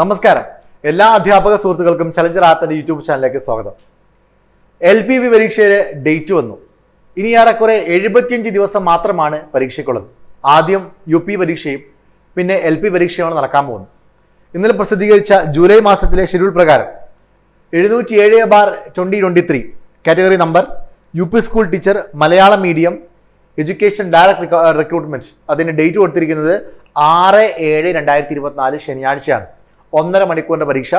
നമസ്കാരം. എല്ലാ അധ്യാപക സുഹൃത്തുക്കൾക്കും ചലഞ്ചർ ആപ്പിന്റെ യൂട്യൂബ് ചാനലിലേക്ക് സ്വാഗതം. എൽ പി വി പരീക്ഷയുടെ ഡേറ്റ് വന്നു. ഇനി ഏറെക്കുറെ എഴുപത്തിയഞ്ച് ദിവസം മാത്രമാണ് പരീക്ഷയ്ക്കുള്ളത്. ആദ്യം യു പി പരീക്ഷയും പിന്നെ എൽ പി പരീക്ഷയുമാണ് നടക്കാൻ പോകുന്നത്. ഇന്നലെ പ്രസിദ്ധീകരിച്ച ജൂലൈ മാസത്തിലെ ഷെഡ്യൂൾ പ്രകാരം എഴുന്നൂറ്റി ഏഴ് bar twenty twenty three category number U P school teacher Malayalam medium education direct recruitment അതിന് ഡേറ്റ് കൊടുത്തിരിക്കുന്നത് ആറ് ഏഴ് രണ്ടായിരത്തി ഇരുപത്തിനാല് ശനിയാഴ്ചയാണ്. ഒന്നര മണിക്കൂറിന്റെ പരീക്ഷ.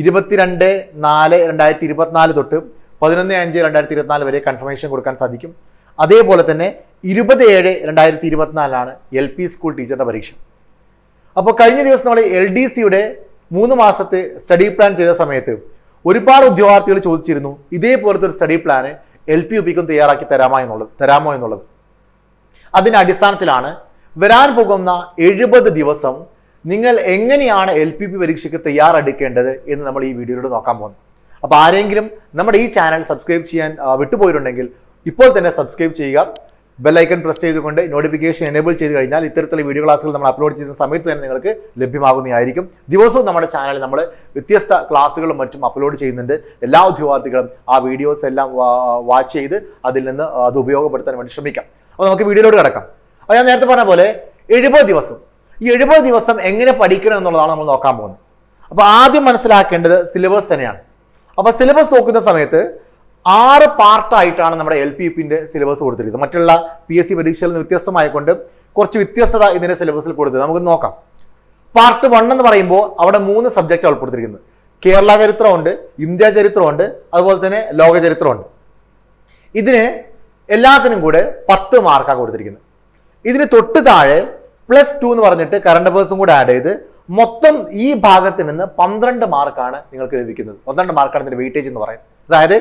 ഇരുപത്തിരണ്ട് നാല് രണ്ടായിരത്തി ഇരുപത്തിനാല് തൊട്ട് പതിനൊന്ന് അഞ്ച് രണ്ടായിരത്തി ഇരുപത്തിനാല് വരെ കൺഫർമേഷൻ കൊടുക്കാൻ സാധിക്കും. അതേപോലെ തന്നെ ഇരുപത് ഏഴ് രണ്ടായിരത്തി ഇരുപത്തിനാലാണ് എൽ പി സ്കൂൾ ടീച്ചറിന്റെ പരീക്ഷ. അപ്പോൾ കഴിഞ്ഞ ദിവസം നമ്മൾ എൽ ഡി സിയുടെ മൂന്ന് മാസത്തെ സ്റ്റഡി പ്ലാൻ ചെയ്ത സമയത്ത് ഒരുപാട് ഉദ്യോഗാർത്ഥികൾ ചോദിച്ചിരുന്നു ഇതേപോലത്തെ ഒരു study plan L P U തയ്യാറാക്കി തരാമോ എന്നുള്ളത് തരാമോ എന്നുള്ളത്? അതിന്റെ അടിസ്ഥാനത്തിലാണ് വരാൻ പോകുന്ന എഴുപത് ദിവസം നിങ്ങൾ എങ്ങനെയാണ് എൽ പി പി പരീക്ഷയ്ക്ക് തയ്യാറെടുക്കേണ്ടത് എന്ന് നമ്മൾ ഈ വീഡിയോയിലൂടെ നോക്കാൻ പോകുന്നത് അപ്പോൾ ആരെങ്കിലും നമ്മുടെ ഈ ചാനൽ സബ്സ്ക്രൈബ് ചെയ്യാൻ വിട്ടുപോയിട്ടുണ്ടെങ്കിൽ ഇപ്പോൾ തന്നെ സബ്സ്ക്രൈബ് ചെയ്യുക. ബെല്ലൈക്കൺ പ്രസ് ചെയ്തുകൊണ്ട് നോട്ടിഫിക്കേഷൻ എനേബിൾ ചെയ്ത് കഴിഞ്ഞാൽ ഇത്തരത്തിലുള്ള വീഡിയോ ക്ലാസ്സുകൾ നമ്മൾ അപ്ലോഡ് ചെയ്യുന്ന സമയത്ത് തന്നെ നിങ്ങൾക്ക് ലഭ്യമാകുന്നതായിരിക്കും. ദിവസവും നമ്മുടെ ചാനൽ നമ്മൾ വ്യത്യസ്ത ക്ലാസ്സുകളും മറ്റും അപ്ലോഡ് ചെയ്യുന്നുണ്ട്. എല്ലാ ഉദ്യോഗാർത്ഥികളും ആ വീഡിയോസ് എല്ലാം വാച്ച് ചെയ്ത് അതിൽ നിന്ന് അത് ഉപയോഗപ്പെടുത്താൻ വേണ്ടി ശ്രമിക്കാം. അപ്പോൾ നമുക്ക് വീഡിയോയിലോട്ട് കിടക്കാം. അപ്പോൾ ഞാൻ നേരത്തെ പറഞ്ഞ പോലെ എഴുപത് ദിവസം ഈ എഴുപത് ദിവസം എങ്ങനെ പഠിക്കണം എന്നുള്ളതാണ് നമ്മൾ നോക്കാൻ പോകുന്നത്. അപ്പോൾ ആദ്യം മനസ്സിലാക്കേണ്ടത് സിലബസ് തന്നെയാണ്. അപ്പോൾ സിലബസ് നോക്കുന്ന സമയത്ത് ആറ് പാർട്ടായിട്ടാണ് നമ്മുടെ എൽ പി പിന്റെ സിലബസ് കൊടുത്തിരിക്കുന്നത്. മറ്റുള്ള പി എസ് സി പരീക്ഷയിൽ നിന്ന് വ്യത്യസ്തമായിക്കൊണ്ട് കുറച്ച് വ്യത്യസ്തത ഇതിന്റെ സിലബസിൽ കൊടുത്തത് നമുക്ക് നോക്കാം. പാർട്ട് വൺ എന്ന് പറയുമ്പോൾ അവിടെ മൂന്ന് സബ്ജക്റ്റ് ഉൾപ്പെടുത്തിയിരിക്കുന്നത് കേരള ചരിത്രമുണ്ട് ഇന്ത്യ ചരിത്രമുണ്ട് അതുപോലെ തന്നെ ലോക ചരിത്രമുണ്ട്. ഇതിന് എല്ലാത്തിനും കൂടെ പത്ത് മാർക്കാണ് കൊടുത്തിരിക്കുന്നത്. ഇതിന് തൊട്ട് താഴെ പ്ലസ് ടു എന്ന് പറഞ്ഞിട്ട് കറണ്ട് അഫേഴ്സും കൂടെ ആഡ് ചെയ്ത് മൊത്തം ഈ ഭാഗത്ത് നിന്ന് പന്ത്രണ്ട് മാർക്കാണ് നിങ്ങൾക്ക് ലഭിക്കുന്നത്. പന്ത്രണ്ട് മാർക്കാണ് ഇതിന്റെ വെയിറ്റേജ് എന്ന് പറയുന്നത്. അതായത്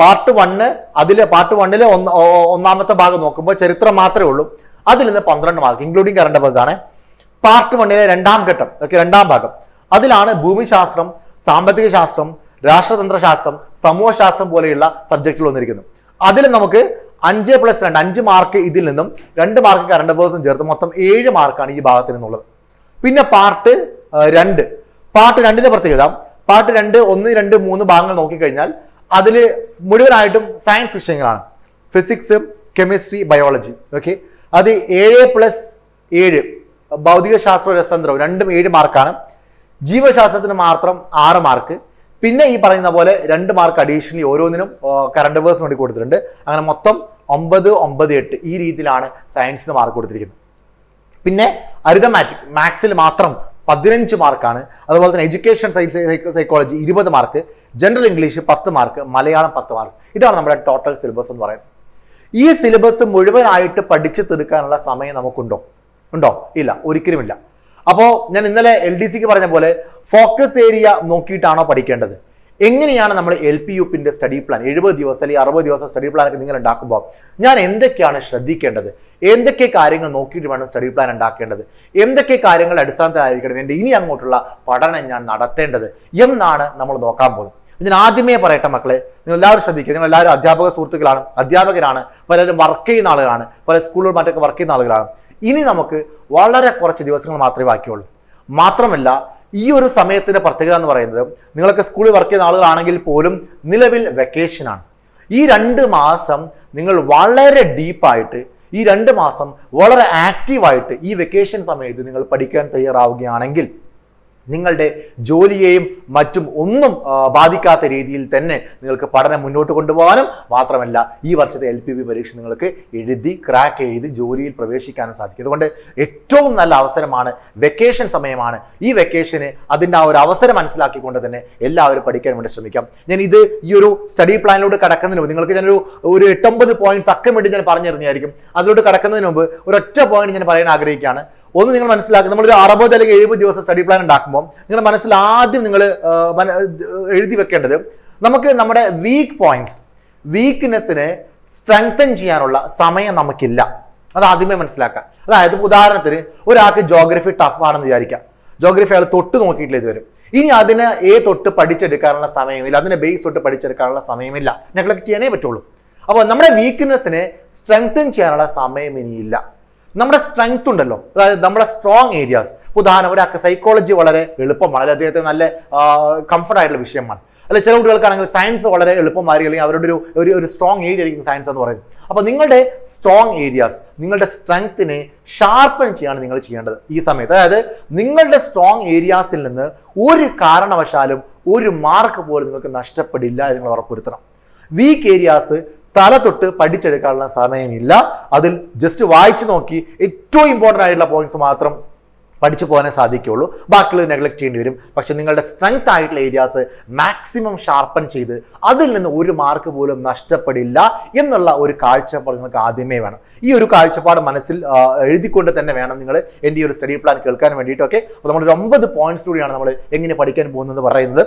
പാർട്ട് വണ്ണ് അതിലെ പാർട്ട് വണ്ണിലെ ഒന്ന് ഒന്നാമത്തെ ഭാഗം നോക്കുമ്പോൾ ചരിത്രം മാത്രമേ ഉള്ളൂ. അതിൽ നിന്ന് പന്ത്രണ്ട് മാർക്ക് ഇൻക്ലൂഡിങ് കറണ്ട് അഫേഴ്സ് ആണ്. പാർട്ട് വണ്ണിലെ രണ്ടാം ഘട്ടം ഓക്കെ രണ്ടാം ഭാഗം. അതിലാണ് ഭൂമിശാസ്ത്രം സാമ്പത്തിക ശാസ്ത്രം രാഷ്ട്രതന്ത്ര രാഷ്ട്രതന്ത്രശാസ്ത്രം സമൂഹശാസ്ത്രം പോലെയുള്ള സബ്ജക്റ്റുകൾ വന്നിരിക്കുന്നു അതിൽ നമുക്ക് അഞ്ച് പ്ലസ് രണ്ട് അഞ്ച് മാർക്ക് ഇതിൽ നിന്നും രണ്ട് മാർക്ക് കറണ്ട് അഫേഴ്സും ചേർത്ത് മൊത്തം ഏഴ് മാർക്കാണ് ഈ ഭാഗത്ത് നിന്നുള്ളത്. പിന്നെ പാർട്ട് രണ്ട്. പാർട്ട് രണ്ടിന്റെ പ്രത്യേകത പാർട്ട് രണ്ട് ഒന്ന് രണ്ട് മൂന്ന് ഭാഗങ്ങൾ നോക്കിക്കഴിഞ്ഞാൽ അതിൽ മുഴുവനായിട്ടും സയൻസ് വിഷയങ്ങളാണ്. ഫിസിക്സ് കെമിസ്ട്രി ബയോളജി ഓക്കെ അത് ഏഴ് പ്ലസ് ഏഴ് ഭൗതികശാസ്ത്ര രസതന്ത്രവും രസതന്ത്രം രണ്ടും ഏഴ് മാർക്കാണ്. ജീവശാസ്ത്രത്തിന് മാത്രം ആറ് മാർക്ക്. പിന്നെ ഈ പറയുന്ന പോലെ രണ്ട് മാർക്ക് അഡീഷണലി ഓരോന്നിനും കറണ്ട് അഫേഴ്സ് വേണ്ടി കൊടുത്തിട്ടുണ്ട്. അങ്ങനെ മൊത്തം ഒമ്പത് ഒമ്പത് എട്ട് ഈ രീതിയിലാണ് സയൻസിന് മാർക്ക് കൊടുത്തിരിക്കുന്നത്. പിന്നെ അരിതമാറ്റിക് മാത്സിൽ മാത്രം പതിനഞ്ച് മാർക്കാണ് അതുപോലെ തന്നെ എഡ്യൂക്കേഷൻ സയൻസ് സൈക്കോളജി ഇരുപത് മാർക്ക് ജനറൽ ഇംഗ്ലീഷ് പത്ത് മാർക്ക് മലയാളം പത്ത് മാർക്ക് ഇതാണ് നമ്മുടെ ടോട്ടൽ സിലബസ് എന്ന് പറയുന്നത്. ഈ സിലബസ് മുഴുവനായിട്ട് പഠിച്ചു തീർക്കാനുള്ള സമയം നമുക്കുണ്ടോ? ഉണ്ടോ? ഇല്ല. ഒരിക്കലുമില്ല. അപ്പോൾ ഞാൻ ഇന്നലെ എൽ ഡി സിക്ക് പറഞ്ഞ പോലെ ഫോക്കസ് ഏരിയ നോക്കിയിട്ടാണോ പഠിക്കേണ്ടത്? എങ്ങനെയാണ് നമ്മൾ എൽ പി യു പിന്റെ സ്റ്റഡി പ്ലാൻ എഴുപത് ദിവസം അല്ലെങ്കിൽ അറുപത് ദിവസം സ്റ്റഡി പ്ലാൻ ഒക്കെ നിങ്ങൾ ഉണ്ടാക്കുമ്പോൾ ഞാൻ എന്തൊക്കെയാണ് ശ്രദ്ധിക്കേണ്ടത്? എന്തൊക്കെ കാര്യങ്ങൾ നോക്കിയിട്ട് വേണം സ്റ്റഡി പ്ലാൻ ഉണ്ടാക്കേണ്ടത്? എന്തൊക്കെ കാര്യങ്ങൾ അടിസ്ഥാനത്തിലായിരിക്കണം എന്റെ ഇനി അങ്ങോട്ടുള്ള പഠനം ഞാൻ നടത്തേണ്ടത്? എന്നാണ് നമ്മൾ നോക്കാൻ പോകുന്നത്. ഞാൻ ആദ്യമേ പറയട്ടെ മക്കളെ നിങ്ങൾ എല്ലാവരും ശ്രദ്ധിക്കുക. നിങ്ങൾ എല്ലാവരും അധ്യാപക സുഹൃത്തുക്കളാണ് അധ്യാപകരാണ് പലരും വർക്ക് ചെയ്യുന്ന ആളുകളാണ് പല സ്കൂളുകൾ മറ്റൊക്കെ വർക്ക് ചെയ്യുന്ന ആളുകളാണ്. ഇനി നമുക്ക് വളരെ കുറച്ച് ദിവസങ്ങൾ മാത്രമേ ബാക്കിയുള്ളൂ. മാത്രമല്ല ഈ ഒരു സമയത്തിന്റെ പ്രത്യേകത എന്ന് പറയുന്നത് നിങ്ങളൊക്കെ സ്കൂളിൽ വർക്ക് ചെയ്യുന്ന ആളുകളാണെങ്കിൽ പോലും നിലവിൽ വെക്കേഷനാണ് ഈ രണ്ട് മാസം നിങ്ങൾ വളരെ ഡീപ്പായിട്ട് ഈ രണ്ട് മാസം വളരെ ആക്റ്റീവായിട്ട് ഈ വെക്കേഷൻ സമയത്ത് നിങ്ങൾ പഠിക്കാൻ തയ്യാറാവുകയാണെങ്കിൽ നിങ്ങളുടെ ജോലിയെയും മറ്റും ഒന്നും ബാധിക്കാത്ത രീതിയിൽ തന്നെ നിങ്ങൾക്ക് പഠനം മുന്നോട്ട് കൊണ്ടുപോകാനും മാത്രമല്ല ഈ വർഷത്തെ എൽ പി ബി പരീക്ഷ നിങ്ങൾക്ക് എഴുതി ക്രാക്ക് ചെയ്ത് ജോലിയിൽ പ്രവേശിക്കാനും സാധിക്കും. അതുകൊണ്ട് ഏറ്റവും നല്ല അവസരമാണ് വെക്കേഷൻ സമയമാണ്. ഈ വെക്കേഷന് അതിന്റെ ആ ഒരു അവസരം മനസ്സിലാക്കിക്കൊണ്ട് തന്നെ എല്ലാവരും പഠിക്കാൻ വേണ്ടി ശ്രമിക്കാം. ഞാൻ ഇത് ഈ ഒരു സ്റ്റഡി പ്ലാനിലൂടെ കടക്കുന്നതിന് മുമ്പ് നിങ്ങൾക്ക് ഞാനൊരു ഒരു എട്ടൊമ്പത് പോയിന്റ്സ് ഒക്കെ വേണ്ടി ഞാൻ പറഞ്ഞിരുന്നതായിരിക്കും. അതിലോട്ട് കടക്കുന്നതിന് മുമ്പ് ഒരൊറ്റ പോയിന്റ് ഞാൻ പറയാൻ ആഗ്രഹിക്കുകയാണ്. ഒന്ന് നിങ്ങൾ മനസ്സിലാക്കുക നമ്മളൊരു അറുപത് അല്ലെങ്കിൽ എഴുപത് ദിവസം സ്റ്റഡി പ്ലാൻ ഉണ്ടാക്കുമ്പോൾ നിങ്ങൾ മനസ്സിൽ ആദ്യം നിങ്ങൾ എഴുതി വെക്കേണ്ടത് നമുക്ക് നമ്മുടെ വീക്ക് പോയിന്റ്സ് വീക്ക്നെസ്സിനെ സ്ട്രെങ്തൻ ചെയ്യാനുള്ള സമയം നമുക്കില്ല. അത് ആദ്യമേ മനസ്സിലാക്കുക. അതായത് ഉദാഹരണത്തിന് ഒരാൾക്ക് ജോഗ്രഫി ടഫ് ആണെന്ന് വിചാരിക്കാം ജോഗ്രഫി അയാൾ തൊട്ട് നോക്കിയിട്ടില്ല ഇതുവരെ. ഇനി അതിന് ഏ തൊട്ട് പഠിച്ചെടുക്കാനുള്ള സമയമില്ല. അതിനെ ബേസ് തൊട്ട് പഠിച്ചെടുക്കാനുള്ള സമയമില്ല. നെഗ്ലക്ട് ചെയ്യാനേ പറ്റുള്ളൂ. അപ്പോൾ നമ്മുടെ വീക്ക്നെസ്സിനെ സ്ട്രെങ്തൻ ചെയ്യാനുള്ള സമയം ഇനിയില്ല. നമ്മുടെ സ്ട്രെങ്ത് ഉണ്ടല്ലോ. അതായത് നമ്മുടെ സ്ട്രോങ് ഏരിയാസ് ഉദാഹരണം ഒരാൾക്ക് സൈക്കോളജി വളരെ എളുപ്പം അല്ലെങ്കിൽ അദ്ദേഹത്തെ നല്ല കംഫർട്ടായിട്ടുള്ള വിഷയമാണ്. അല്ല? ചില കുട്ടികൾക്കാണെങ്കിൽ സയൻസ് വളരെ എളുപ്പമായിരിക്കും അല്ലെങ്കിൽ അവരുടെ ഒരു ഒരു ഒരു സ്ട്രോങ് ഏരിയ ആയിരിക്കും സയൻസ് എന്ന് പറയുന്നത്. അപ്പോൾ നിങ്ങളുടെ സ്ട്രോങ് ഏരിയാസ് നിങ്ങളുടെ സ്ട്രെങ്ത്തിനെ ഷാർപ്പൻ ചെയ്യാണ് നിങ്ങൾ ചെയ്യേണ്ടത് ഈ സമയത്ത്. അതായത് നിങ്ങളുടെ സ്ട്രോങ് ഏരിയാസിൽ നിന്ന് ഒരു കാരണവശാലും ഒരു മാർക്ക് പോലും നിങ്ങൾക്ക് നഷ്ടപ്പെടില്ല എന്ന് നിങ്ങൾ ഉറപ്പുവരുത്തണം. വീക്ക് ഏരിയാസ് തല തൊട്ട് പഠിച്ചെടുക്കാനുള്ള സമയമില്ല. അതിൽ ജസ്റ്റ് വായിച്ചു നോക്കി ഏറ്റവും ഇമ്പോർട്ടന്റ് ആയിട്ടുള്ള പോയിന്റ്സ് മാത്രം പഠിച്ചു പോകാനേ സാധിക്കുകയുള്ളൂ. ബാക്കിയുള്ളത് നെഗ്ലക്ട് ചെയ്യേണ്ടി വരും. പക്ഷെ നിങ്ങളുടെ സ്ട്രെങ്ത് ആയിട്ടുള്ള ഏരിയാസ് മാക്സിമം ഷാർപ്പൻ ചെയ്ത് അതിൽ നിന്ന് ഒരു മാർക്ക് പോലും നഷ്ടപ്പെടില്ല എന്നുള്ള ഒരു കാഴ്ചപ്പാട് നിങ്ങൾക്ക് ആദ്യമേ വേണം. ഈ ഒരു കാഴ്ചപ്പാട് മനസ്സിൽ എഴുതിക്കൊണ്ട് തന്നെ വേണം നിങ്ങൾ എന്റെ ഈ ഒരു സ്റ്റഡി പ്ലാൻ കേൾക്കാൻ വേണ്ടിയിട്ടൊക്കെ. അപ്പോൾ നമ്മളൊരു ഒമ്പത് പോയിന്റ്സിലൂടെയാണ് നമ്മൾ എങ്ങനെ പഠിക്കാൻ പോകുന്നത് പറയുന്നത്.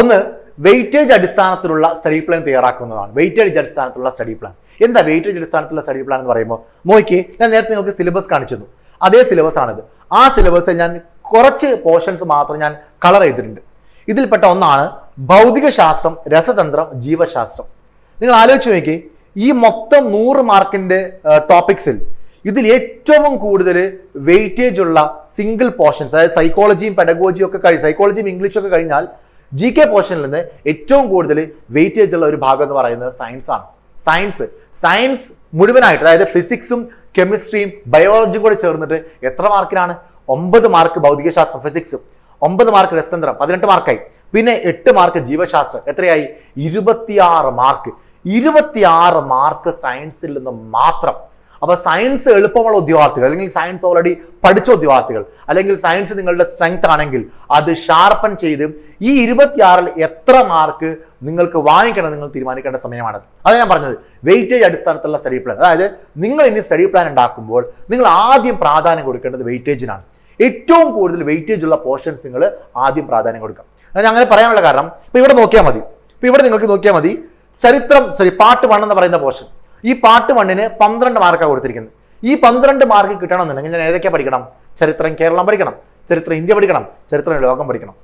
ഒന്ന് വെയിറ്റേജ് അടിസ്ഥാനത്തിലുള്ള സ്റ്റഡി പ്ലാൻ തയ്യാറാക്കുന്നതാണ്. വെയിറ്റേജ് അടിസ്ഥാനത്തിലുള്ള സ്റ്റഡി പ്ലാൻ എന്താ വെയിറ്റേജ് അടിസ്ഥാനത്തിലുള്ള സ്റ്റഡി പ്ലാൻ എന്ന് പറയുമ്പോൾ? നോക്കി ഞാൻ നേരത്തെ നിങ്ങൾക്ക് സിലബസ് കാണിച്ചു അതേ സിലബസ് ആണിത്. ആ സിലബസ് ഞാൻ കുറച്ച് പോർഷൻസ് മാത്രം ഞാൻ കളർ ചെയ്തിട്ടുണ്ട്. ഇതിൽപ്പെട്ട ഒന്നാണ് ഭൗതിക ശാസ്ത്രം രസതന്ത്രം ജീവശാസ്ത്രം. നിങ്ങൾ ആലോചിച്ച് നോക്കി ഈ മൊത്തം നൂറ് മാർക്കിന്റെ ടോപ്പിക്സിൽ ഇതിൽ ഏറ്റവും കൂടുതൽ വെയിറ്റേജ് ഉള്ള സിംഗിൾ പോർഷൻസ് അതായത് സൈക്കോളജിയും പെഡഗോജിയും ഒക്കെ കഴിഞ്ഞ് സൈക്കോളജിയും ഇംഗ്ലീഷും ഒക്കെ കഴിഞ്ഞാൽ ജി കെ പോർഷനിൽ നിന്ന് ഏറ്റവും കൂടുതൽ വെയിറ്റേജ് ഉള്ള ഒരു ഭാഗം എന്ന് പറയുന്നത് സയൻസ് ആണ്. സയൻസ് സയൻസ് മുഴുവനായിട്ട് അതായത് ഫിസിക്സും കെമിസ്ട്രിയും ബയോളജിയും കൂടെ ചേർന്നിട്ട് എത്ര മാർക്കിനാണ്? ഒമ്പത് മാർക്ക് ഭൗതികശാസ്ത്രം ഫിസിക്സും ഒമ്പത് മാർക്ക് രസതന്ത്രം പതിനെട്ട് മാർക്കായി. പിന്നെ എട്ട് മാർക്ക് ജീവശാസ്ത്രം. എത്രയായി? ഇരുപത്തിയാറ് മാർക്ക്. ഇരുപത്തിയാറ് മാർക്ക് സയൻസിൽ നിന്ന് മാത്രം അപ്പൊ സയൻസ് എളുപ്പമുള്ള ഉദ്യോഗാർത്ഥികൾ അല്ലെങ്കിൽ സയൻസ് ഓൾറെഡി പഠിച്ച ഉദ്യോഗാർത്ഥികൾ അല്ലെങ്കിൽ സയൻസ് നിങ്ങളുടെ സ്ട്രെങ്ത് ആണെങ്കിൽ അത് ഷാർപ്പൻ ചെയ്ത് ഈ ഇരുപത്തിയാറിൽ എത്ര മാർക്ക് നിങ്ങൾക്ക് വാങ്ങിക്കണം നിങ്ങൾ തീരുമാനിക്കേണ്ട സമയമാണ്. അതാണ് ഞാൻ പറഞ്ഞത്. വെയിറ്റേജ് അടിസ്ഥാനത്തിലുള്ള സ്റ്റഡി പ്ലാൻ അതായത് നിങ്ങൾ ഇനി സ്റ്റഡി പ്ലാൻ ഉണ്ടാക്കുമ്പോൾ നിങ്ങൾ ആദ്യം പ്രാധാന്യം കൊടുക്കേണ്ടത് വെയിറ്റേജിനാണ് ഏറ്റവും കൂടുതൽ വെയിറ്റേജ് ഉള്ള പോർഷൻസ് നിങ്ങൾ ആദ്യം പ്രാധാന്യം കൊടുക്കാം. ഞാൻ അങ്ങനെ പറയാനുള്ള കാരണം ഇപ്പൊ ഇവിടെ നോക്കിയാൽ മതി. ഇപ്പൊ ഇവിടെ നിങ്ങൾക്ക് നോക്കിയാൽ മതി. ചരിത്രം സോറി പാട്ട് വൺ എന്ന് പറയുന്ന പോർഷൻ ഈ പാർട്ട് വണ്ണിന് പന്ത്രണ്ട് മാർക്കാണ് കൊടുത്തിരിക്കുന്നത്. ഈ പന്ത്രണ്ട് മാർക്ക് കിട്ടണമെന്നുണ്ടെങ്കിൽ ഞാൻ ഏതൊക്കെ പഠിക്കണം? ചരിത്രം കേരളം പഠിക്കണം ചരിത്രം ഇന്ത്യ പഠിക്കണം ചരിത്രം ലോകം പഠിക്കണം.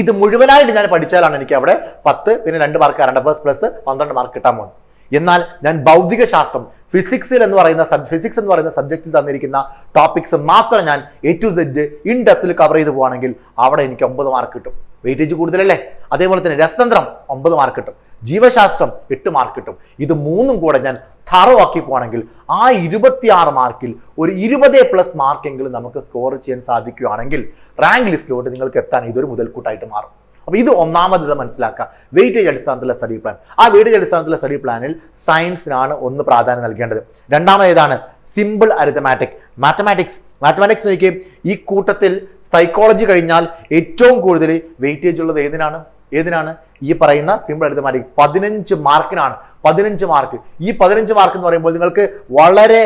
ഇത് മുഴുവനായിട്ട് ഞാൻ പഠിച്ചാലാണ് എനിക്ക് അവിടെ പത്ത് പിന്നെ രണ്ട് മാർക്ക് കറണ്ട് അഫേഴ്സ് പ്ലസ് പന്ത്രണ്ട് മാർക്ക് കിട്ടാൻ പോകുന്നത്. എന്നാൽ ഞാൻ ഭൗതിക ശാസ്ത്രം ഫിസിക്സിൽ എന്ന് പറയുന്ന സബ് ഫിസിക്സ് എന്ന് പറയുന്ന സബ്ജക്റ്റിൽ തന്നിരിക്കുന്ന ടോപ്പിക്സ് മാത്രം ഞാൻ എ ടു സെഡ് ഇൻ ഡെപ്തിൽ കവർ ചെയ്ത് പോവാണെങ്കിൽ അവിടെ എനിക്ക് ഒമ്പത് മാർക്ക് കിട്ടും. വെയിറ്റേജ് കൂടുതലല്ലേ? അതേപോലെ തന്നെ രസതന്ത്രം ഒമ്പത് മാർക്ക് കിട്ടും. ജീവശാസ്ത്രം എട്ട് മാർക്ക് കിട്ടും. ഇത് മൂന്നും കൂടെ ഞാൻ തറവാക്കി പോകണമെങ്കിൽ ആ ഇരുപത്തിയാറ് മാർക്കിൽ ഒരു ഇരുപത് പ്ലസ് മാർക്കെങ്കിലും നമുക്ക് സ്കോർ ചെയ്യാൻ സാധിക്കുകയാണെങ്കിൽ റാങ്ക് ലിസ്റ്റിലോട്ട് നിങ്ങൾക്ക് എത്താൻ ഇതൊരു മുതൽക്കൂട്ടായിട്ട് മാറും. അപ്പോൾ ഇത് ഒന്നാമത് ഇത് മനസ്സിലാക്കുക. വെയിറ്റേജ് അടിസ്ഥാനത്തിലുള്ള സ്റ്റഡി പ്ലാൻ ആ വെയിറ്റേജ് അടിസ്ഥാനത്തിലുള്ള സ്റ്റഡി പ്ലാനിൽ സയൻസിനാണ് ഒന്ന് പ്രാധാന്യം നൽകേണ്ടത്. രണ്ടാമത് ഏതാണ്? സിമ്പിൾ അരിത്തമാറ്റിക് മാത്തമാറ്റിക്സ് മാത്തമാറ്റിക്സ് നോക്കിയേ ഈ കൂട്ടത്തിൽ സൈക്കോളജി കഴിഞ്ഞാൽ ഏറ്റവും കൂടുതൽ വെയിറ്റേജ് ഉള്ളത് ഏതിനാണ്? ഏതിനാണ്? ഈ പറയുന്ന സിമ്പിൾ അരിതമാറ്റിക് പതിനഞ്ച് മാർക്കിനാണ്. പതിനഞ്ച് മാർക്ക്. ഈ പതിനഞ്ച് മാർക്ക് എന്ന് പറയുമ്പോൾ നിങ്ങൾക്ക് വളരെ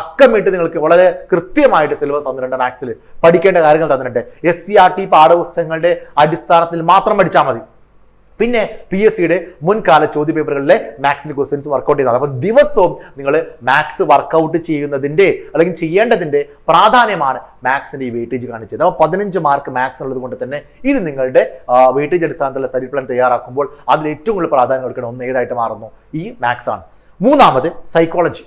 അക്കമിട്ട് നിങ്ങൾക്ക് വളരെ കൃത്യമായിട്ട് സിലബസ് തന്നിട്ടുണ്ട് മാത്സിൽ പഠിക്കേണ്ട കാര്യങ്ങൾ തന്നിട്ടുണ്ട്. എസ് സി ആർ ടി പാഠപുസ്തകങ്ങളുടെ അടിസ്ഥാനത്തിൽ മാത്രം പഠിച്ചാൽ മതി. പിന്നെ പി എസ് സിയുടെ മുൻകാല ചോദ്യ പേപ്പറുകളിലെ മാത്സിന്റെ ക്വസ്റ്റ്യൻസ് വർക്കൗട്ട് ചെയ്യുന്നത് അപ്പോൾ ദിവസവും നിങ്ങൾ മാത്സ് വർക്കൗട്ട് ചെയ്യുന്നതിന്റെ അല്ലെങ്കിൽ ചെയ്യേണ്ടതിന്റെ പ്രാധാന്യമാണ് മാത്സിന്റെ ഈ വെയിറ്റേജ് കാണിച്ചത്. അപ്പോൾ പതിനഞ്ച് മാർക്ക് മാത്സ് ഉള്ളത് കൊണ്ട് തന്നെ ഇത് നിങ്ങളുടെ വെയിറ്റേജ് അടിസ്ഥാനത്തിലുള്ള സ്റ്റഡി പ്ലാൻ തയ്യാറാക്കുമ്പോൾ അതിൽ ഏറ്റവും കൂടുതൽ പ്രാധാന്യം കൊടുക്കണം ഒന്ന് ഏതായിട്ട് മാറുന്നു? ഈ മാത്സ് ആണ്. മൂന്നാമത് സൈക്കോളജി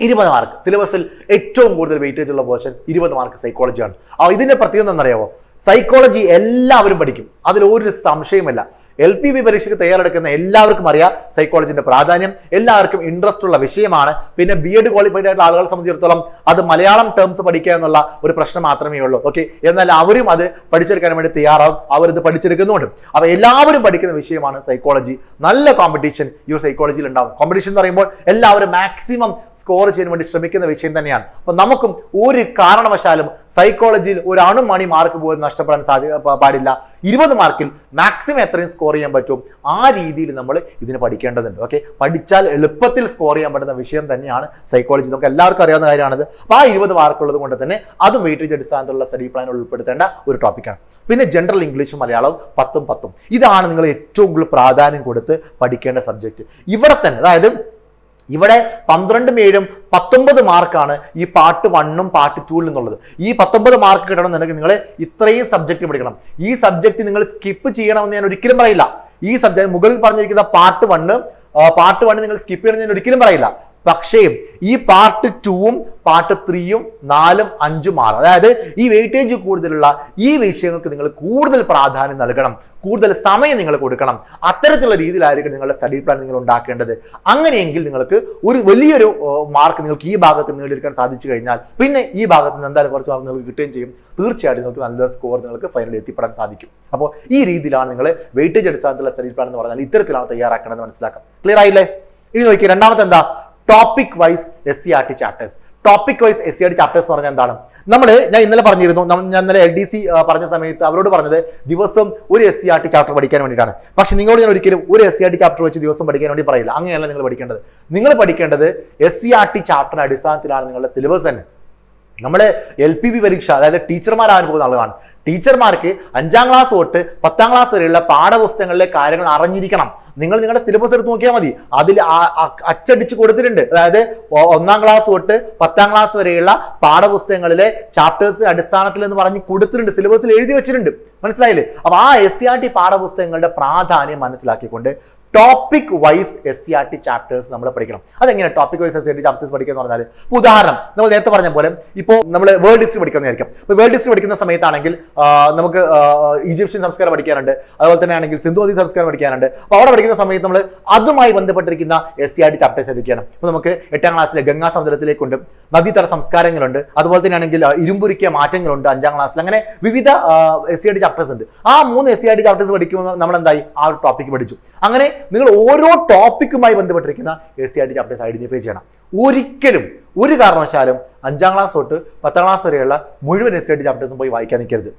ഇരുപത് മാർക്ക് സിലബസിൽ ഏറ്റവും കൂടുതൽ വെയിറ്റേജ് ഉള്ള പോർഷൻ ഇരുപത് മാർക്ക് സൈക്കോളജിയാണ് അപ്പോൾ ഇതിന്റെ പ്രത്യേകത എന്നറിയാമോ സൈക്കോളജി എല്ലാവരും പഠിക്കും. അതിൽ ഒരു സംശയമില്ല എൽ പി ബി പരീക്ഷയ്ക്ക് തയ്യാറെടുക്കുന്ന എല്ലാവർക്കും അറിയാം സൈക്കോളജിന്റെ പ്രാധാന്യം. എല്ലാവർക്കും ഇൻട്രസ്റ്റ് ഉള്ള വിഷയമാണ്. പിന്നെ ബി എഡ് ക്വാളിഫൈഡ് ആയിട്ടുള്ള ആളുകളെ സംബന്ധിച്ചിടത്തോളം അത് മലയാളം ടേംസ് പഠിക്കുക എന്നുള്ള ഒരു പ്രശ്നം മാത്രമേ ഉള്ളൂ. ഓക്കെ എന്നാൽ അവരും അത് പഠിച്ചെടുക്കാൻ വേണ്ടി തയ്യാറാവും. അവരിത് പഠിച്ചെടുക്കുന്നുണ്ട്. അപ്പോൾ എല്ലാവരും പഠിക്കുന്ന വിഷയമാണ് സൈക്കോളജി നല്ല കോമ്പറ്റീഷൻ ഈ ഒരു സൈക്കോളജിയിൽ ഉണ്ടാവും. കോമ്പറ്റീഷൻ എന്ന് പറയുമ്പോൾ എല്ലാവരും മാക്സിമം സ്കോർ ചെയ്യാൻ വേണ്ടി ശ്രമിക്കുന്ന വിഷയം തന്നെയാണ്. അപ്പോൾ നമുക്കും ഒരു കാരണവശാലും സൈക്കോളജിയിൽ ഒരു അണുമണി മാർക്ക് പോലും നഷ്ടപ്പെടാൻ സാധ്യത പ- പാടില്ല. ഇരുപത് മാർക്കിൽ മാക്സിമം എത്രയും സ്കോർ ചെയ്യാൻ പറ്റും. ആ രീതിയിൽ നമ്മൾ ഇതിന് പഠിക്കേണ്ടതുണ്ട്. ഓക്കെ പഠിച്ചാൽ എളുപ്പത്തിൽ സ്കോർ ചെയ്യാൻ പറ്റുന്ന വിഷയം തന്നെയാണ് സൈക്കോളജി നമുക്ക് എല്ലാവർക്കും അറിയാവുന്ന കാര്യമാണത്. അപ്പോൾ ആ ഇരുപത് മാർക്ക് ഉള്ളത് കൊണ്ട് തന്നെ അതും വെയിറ്റേജ് അടിസ്ഥാനത്തിലുള്ള സ്റ്റഡി പ്ലാൻ ഉൾപ്പെടുത്തേണ്ട ഒരു ടോപ്പിക്കാണ് പിന്നെ ജനറൽ ഇംഗ്ലീഷും മലയാളവും പത്തും പത്തും. ഇതാണ് നിങ്ങൾ ഏറ്റവും കൂടുതൽ പ്രാധാന്യം കൊടുത്ത് പഠിക്കേണ്ട സബ്ജക്റ്റ് ഇവിടെ തന്നെ അതായത് ഇവിടെ പന്ത്രണ്ടും ഏഴും പത്തൊമ്പത് മാർക്കാണ് ഈ പാർട്ട് വണ്ണും പാർട്ട് ടൂവിൽ നിന്നുള്ളത് ഈ പത്തൊമ്പത് മാർക്ക് കിട്ടണമെന്നുണ്ടെങ്കിൽ നിങ്ങൾ ഇത്രയും സബ്ജക്റ്റ് പഠിക്കണം. ഈ സബ്ജക്റ്റ് നിങ്ങൾ സ്കിപ്പ് ചെയ്യണമെന്ന് ഞാൻ ഒരിക്കലും പറയില്ല. ഈ സബ്ജക്ട് മുകളിൽ പറഞ്ഞിരിക്കുന്ന പാർട്ട് വണ്ണ് പാർട്ട് വണ്ണ് നിങ്ങൾ സ്കിപ്പ് ചെയ്യണമെന്ന് ഞാൻ ഒരിക്കലും പറയില്ല. പക്ഷേ ഈ പാർട്ട് ടൂവും പാർട്ട് ത്രീയും നാലും അഞ്ചും ആറും. അതായത് ഈ വെയിറ്റേജ് കൂടുതലുള്ള ഈ വിഷയങ്ങൾക്ക് നിങ്ങൾ കൂടുതൽ പ്രാധാന്യം നൽകണം. കൂടുതൽ സമയം നിങ്ങൾ കൊടുക്കണം. അത്തരത്തിലുള്ള രീതിയിലായിരിക്കും നിങ്ങളുടെ സ്റ്റഡി പ്ലാൻ നിങ്ങൾ ഉണ്ടാക്കേണ്ടത്. അങ്ങനെയെങ്കിൽ നിങ്ങൾക്ക് ഒരു വലിയൊരു മാർക്ക് നിങ്ങൾക്ക് ഈ ഭാഗത്ത് നേടിയെടുക്കാൻ സാധിച്ചു കഴിഞ്ഞാൽ പിന്നെ ഈ ഭാഗത്ത് നിന്ന് എന്തായാലും കുറച്ച് മാർക്ക് നിങ്ങൾക്ക് കിട്ടുകയും ചെയ്യും. തീർച്ചയായിട്ടും നിങ്ങൾക്ക് നല്ല സ്കോർ നിങ്ങൾക്ക് ഫൈനലിൽ എത്തിപ്പെടാൻ സാധിക്കും. അപ്പോൾ ഈ രീതിയിലാണ് നിങ്ങൾ വെയിറ്റേജ് അടിസ്ഥാനത്തിലുള്ള സ്റ്റഡി പ്ലാൻ എന്ന് പറഞ്ഞാൽ ഇത്തരത്തിലാണ് തയ്യാറാക്കേണ്ടത് മനസ്സിലാക്കാം. ക്ലിയർ ആയില്ലേ? ഇനി നോക്കി രണ്ടാമത്തെ എന്താ? Topic wise S C R T chapters topic wise S C R T chapters പറഞ്ഞാൽ എന്താണ്? നമ്മൾ ഞാൻ ഇന്നലെ പറഞ്ഞിരുന്നു ഞാൻ ഇന്നലെ എൽ ഡി സി പറഞ്ഞ സമയത്ത് അവരോട് പറഞ്ഞത് ദിവസം ഒരു S C R T chapter പഠിക്കാൻ വേണ്ടിയിട്ടാണ്. പക്ഷേ നിങ്ങളോട് ഞാൻ ഒരിക്കലും ഒരു S C R T chapter വെച്ച് ദിവസം പഠിക്കാൻ വേണ്ടി പറയില്ല. അങ്ങനെയല്ല നിങ്ങൾ പഠിക്കേണ്ടത്. നിങ്ങൾ പഠിക്കേണ്ടത് എസ് സി ആർ ടി ചാപ്റ്ററിന്റെ അടിസ്ഥാനത്തിലാണ് നിങ്ങളുടെ സിലബസ് തന്നെ. നമ്മൾ എൽ പി ബി പരീക്ഷ അതായത് ടീച്ചർമാരാകാൻ പോകുന്ന ആളുകളാണ്. ടീച്ചർമാർക്ക് അഞ്ചാം ക്ലാസ് തൊട്ട് പത്താം ക്ലാസ് വരെയുള്ള പാഠപുസ്തകങ്ങളിലെ കാര്യങ്ങൾ അറിഞ്ഞിരിക്കണം. നിങ്ങൾ നിങ്ങളുടെ സിലബസ് എടുത്ത് നോക്കിയാൽ മതി. അതിൽ അച്ചടിച്ച് കൊടുത്തിട്ടുണ്ട്. അതായത് ഒന്നാം ക്ലാസ് തൊട്ട് പത്താം ക്ലാസ് വരെയുള്ള പാഠപുസ്തകങ്ങളിലെ ചാപ്റ്റേഴ്സിന്റെ അടിസ്ഥാനത്തിൽ എന്ന് പറഞ്ഞ് കൊടുത്തിട്ടുണ്ട്. സിലബസിൽ എഴുതി വെച്ചിട്ടുണ്ട്. മനസ്സിലായില്ലേ? അപ്പൊ ആ എസ് സി ആർ ടി പാഠപുസ്തകങ്ങളുടെ പ്രാധാന്യം മനസ്സിലാക്കിക്കൊണ്ട് topic wise S C R T chapters നമ്മൾ പഠിക്കണം. അതെങ്ങനെ topic wise S C R T chapters പഠിക്കുക എന്ന് പറഞ്ഞാൽ ഉദാഹരണം നമ്മൾ നേരത്തെ പറഞ്ഞ പോലെ ഇപ്പോൾ നമ്മൾ വേൾഡ് ഹിസ്റ്ററി പഠിക്കുന്നതായിരിക്കും. ഇപ്പോൾ വേൾഡ് ഹിസ്റ്ററി പഠിക്കുന്ന സമയത്താണെങ്കിൽ നമുക്ക് ഈജിപ്ഷ്യൻ സംസ്കാരം പഠിക്കാനുണ്ട്. അതുപോലെ തന്നെ ആണെങ്കിൽ സിന്ധു നദി സംസ്കാരം പഠിക്കാനുണ്ട്. അപ്പോൾ അവിടെ പഠിക്കുന്ന സമയത്ത് നമ്മൾ അതുമായി ബന്ധപ്പെട്ടിരിക്കുന്ന S C R T chapters ഏതൊക്കെയാണ്? ഇപ്പോൾ നമുക്ക് എട്ടാം ക്ലാസ്സിലെ ഗംഗാ സമുദ്രത്തിലേക്കുണ്ട്. നദീതട സംസ്കാരങ്ങളുണ്ട്. അതുപോലെ തന്നെ ആണെങ്കിൽ ഇരുമ്പുരുക്കിയ മാറ്റങ്ങളുണ്ട് അഞ്ചാം ക്ലാസ്സിൽ അങ്ങനെ വിവിധ S C R T chapters ഉണ്ട്. ആ മൂന്ന് S C R T chapters പഠിക്കുമ്പോൾ നമ്മൾ എന്തായി ആ ഒരു ടോപ്പിക് പഠിച്ചു. അങ്ങനെ നിങ്ങൾ ഓരോ ടോപ്പിക്കുമായി ബന്ധപ്പെട്ടിരിക്കുന്ന S C R T chapters identify ചെയ്യണം. ഒരിക്കലും ഒരു കാരണവശാലും അഞ്ചാം ക്ലാസ് തൊട്ട് പത്താം ക്ലാസ് വരെയുള്ള മുഴുവൻ എസ് സി ആർ ടി ചാപ്റ്റേഴ്സും പോയി വായിക്കാൻ നിൽക്കരുത്.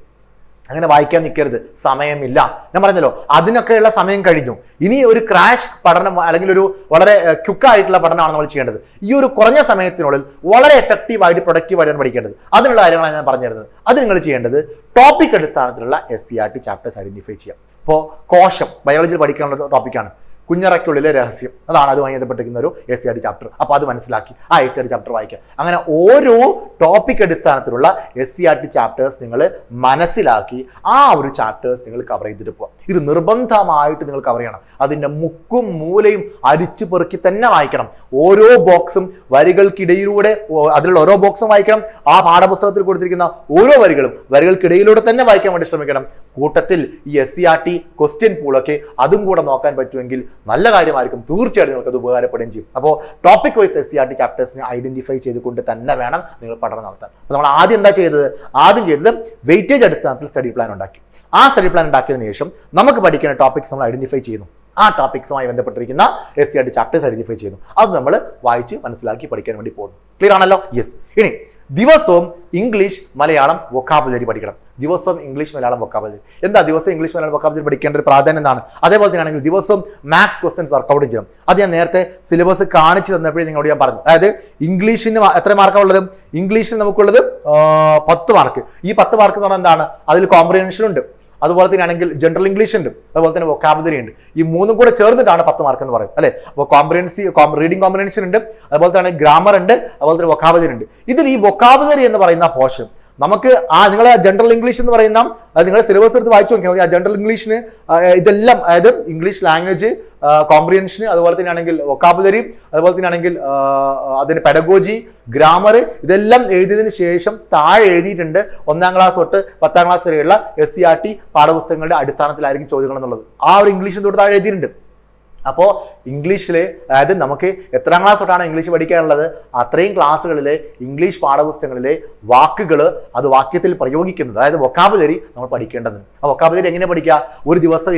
അങ്ങനെ വായിക്കാൻ നിൽക്കരുത് സമയമില്ല. ഞാൻ പറഞ്ഞല്ലോ അതിനൊക്കെയുള്ള സമയം കഴിഞ്ഞു. ഇനി ഒരു ക്രാഷ് പഠനം അല്ലെങ്കിൽ ഒരു വളരെ ക്യുക്കായിട്ടുള്ള പഠനമാണ് നമ്മൾ ചെയ്യേണ്ടത്. ഈ ഒരു കുറഞ്ഞ സമയത്തിനുള്ളിൽ വളരെ എഫക്റ്റീവായിട്ട് ആയിട്ട് പ്രൊഡക്റ്റീവ് ആയിട്ടാണ് പഠിക്കേണ്ടത്. അതിനുള്ള കാര്യങ്ങളാണ് ഞാൻ പറഞ്ഞു തരുന്നത്. അത് നിങ്ങൾ ചെയ്യേണ്ടത് ടോപ്പിക് അടിസ്ഥാനത്തിലുള്ള S C R T chapters identify ചെയ്യാം ഇപ്പോൾ കോശം ബയോളജിയിൽ പഠിക്കാനുള്ള ടോപ്പിക്കാണ് കുഞ്ഞറയ്ക്കുള്ളിലെ രഹസ്യം. അതാണ് അതുമായി ബന്ധപ്പെട്ടിരിക്കുന്ന ഒരു എസ് സി ആർ ചാപ്റ്റർ അപ്പോൾ അത് മനസ്സിലാക്കി. ആ എസ് സി ആർ ചാപ്റ്റർ വായിക്കുക അങ്ങനെ ഓരോ ടോപ്പിക് അടിസ്ഥാനത്തിലുള്ള S C R T chapters നിങ്ങൾ മനസ്സിലാക്കി ആ ഒരു ചാപ്റ്റേഴ്സ് നിങ്ങൾ കവർ ചെയ്തിട്ട് പോകാം ഇത് നിർബന്ധമായിട്ട് നിങ്ങൾ കവർ ചെയ്യണം. അതിന്റെ മുക്കും മൂലയും അരിച്ചു പെറുക്കി തന്നെ വായിക്കണം. ഓരോ ബോക്സും വരികൾക്കിടയിലൂടെ അതിലുള്ള ഓരോ ബോക്സും വായിക്കണം. ആ പാഠപുസ്തകത്തിൽ കൊടുത്തിരിക്കുന്ന ഓരോ വരികളും വരികൾക്കിടയിലൂടെ തന്നെ വായിക്കാൻ വേണ്ടി ശ്രമിക്കണം. കൂട്ടത്തിൽ ഈ S C R T question പൂളൊക്കെ അതും കൂടെ നോക്കാൻ പറ്റുമെങ്കിൽ നല്ല കാര്യമായിരിക്കും. തീർച്ചയായിട്ടും നിങ്ങൾക്ക് അത് ഉപകാരപ്പെടുകയും ചെയ്യും. അപ്പോൾ topic wise S C R T ചാപ്റ്റേഴ്സിനെ identify ചെയ്തുകൊണ്ട് തന്നെ വേണം നിങ്ങൾ പഠനം നടത്താൻ. അപ്പോൾ നമ്മൾ ആദ്യം എന്താ ചെയ്തത്? ആദ്യം ചെയ്തത് വെയിറ്റേജ് അടിസ്ഥാനത്തിൽ സ്റ്റഡി പ്ലാൻ ഉണ്ടാക്കി. ആ സ്റ്റഡി പ്ലാൻ ഉണ്ടാക്കിയതിനു ശേഷം നമുക്ക് പഠിക്കുന്ന ടോപ്പിക്സ് നമ്മൾ ഐഡന്റിഫൈ ചെയ്യുന്നു. ആ ടോപ്പിക്സുമായി ബന്ധപ്പെട്ടിരിക്കുന്ന S C R T chapters identify ചെയ്യുന്നു. അത് നമ്മൾ വായിച്ച് മനസ്സിലാക്കി പഠിക്കാൻ വേണ്ടി പോകുന്നു. ക്ലിയർ ആണല്ലോ? യെസ് ഇനി ദിവസവും ഇംഗ്ലീഷ് മലയാളം വൊക്കാബുലറി പഠിക്കണം. ദിവസവും ഇംഗ്ലീഷ് മലയാളം വൊക്കാബുലറി എന്താ ദിവസം ഇംഗ്ലീഷ് മലയാളം വൊക്കാബുലറി പഠിക്കേണ്ട ഒരു പ്രാധാന്യം എന്താണ്? അതേപോലെ തന്നെയാണെങ്കിൽ ദിവസവും മാത്സ് ക്വസ്റ്റ്യൻസ് വർക്കൗട്ട് ചെയ്യണം. അത് ഞാൻ നേരത്തെ സിലബസ് കാണിച്ചു തന്നപ്പോഴേ നിങ്ങളോട് ഞാൻ പറഞ്ഞു. അതായത് ഇംഗ്ലീഷിന് എത്ര മാർക്കാണ് ഉള്ളത്? ഇംഗ്ലീഷിന് നമുക്കുള്ളത് പത്ത് മാർക്ക് ഈ പത്ത് മാർക്ക് എന്ന് പറഞ്ഞാൽ എന്താണ്? അതിൽ കോംപ്രിഹെൻഷൻ ഉണ്ട്. അതുപോലെ തന്നെ ആണെങ്കിൽ ജനറൽ ഇംഗ്ലീഷ് ഉണ്ട് അതുപോലെ തന്നെ വൊക്കാബുലറി ഉണ്ട്. ഈ മൂന്നും കൂടെ ചേർന്നിട്ടാണ് പത്ത് മാർക്ക് എന്ന് പറയുന്നത് അല്ലേ? അപ്പോൾ കോംപ്രിഹെൻസി റീഡിംഗ് കോംപ്രിഹെൻഷൻ ഉണ്ട് അതുപോലെ തന്നെ ഗ്രാമർ ഉണ്ട് അതുപോലെ തന്നെ വൊക്കാബുലറി ഉണ്ട്. ഇതിൽ ഈ വൊക്കാബുലറി എന്ന് പറയുന്ന പോർഷൻ നമുക്ക് ആ നിങ്ങളെ ജനറൽ ഇംഗ്ലീഷ് എന്ന് പറയുന്ന നിങ്ങളെ സിലബസ് എടുത്ത് വായിച്ചു നോക്കിയാൽ മതി. ആ ജനറൽ ഇംഗ്ലീഷിന് ഇതെല്ലാം അതായത് ഇംഗ്ലീഷ് ലാംഗ്വേജ് കോംപ്രിഹെൻഷന് അതുപോലെ തന്നെയാണെങ്കിൽ വൊക്കാബുലറി അതുപോലെ തന്നെയാണെങ്കിൽ അതിന് പെഡഗോജി ഗ്രാമർ ഇതെല്ലാം എഴുതിയതിനു ശേഷം താഴെ എഴുതിയിട്ടുണ്ട്. ഒന്നാം ക്ലാസ് തൊട്ട് പത്താം ക്ലാസ് വരെയുള്ള എസ് സി ആർ ടി പാഠപുസ്തകങ്ങളുടെ അടിസ്ഥാനത്തിലായിരിക്കും ചോദ്യങ്ങൾ എന്നുള്ളത്. ആ ഒരു ഇംഗ്ലീഷിൽ തൊട്ട് താഴെ എഴുതിയിട്ടുണ്ട്. അപ്പോൾ ഇംഗ്ലീഷിൽ അതായത് നമുക്ക് എത്രാം ക്ലാസ് തൊട്ടാണ് ഇംഗ്ലീഷ് പഠിക്കാനുള്ളത്? അത്രയും ക്ലാസ്സുകളിലെ ഇംഗ്ലീഷ് പാഠപുസ്തകങ്ങളിലെ വാക്കുകൾ അത് വാക്യത്തിൽ പ്രയോഗിക്കുന്നത്. അതായത് വൊക്കാബുലറി നമ്മൾ പഠിക്കേണ്ടത് ആ വൊക്കാബുലറി എങ്ങനെ പഠിക്കുക? ഒരു ദിവസം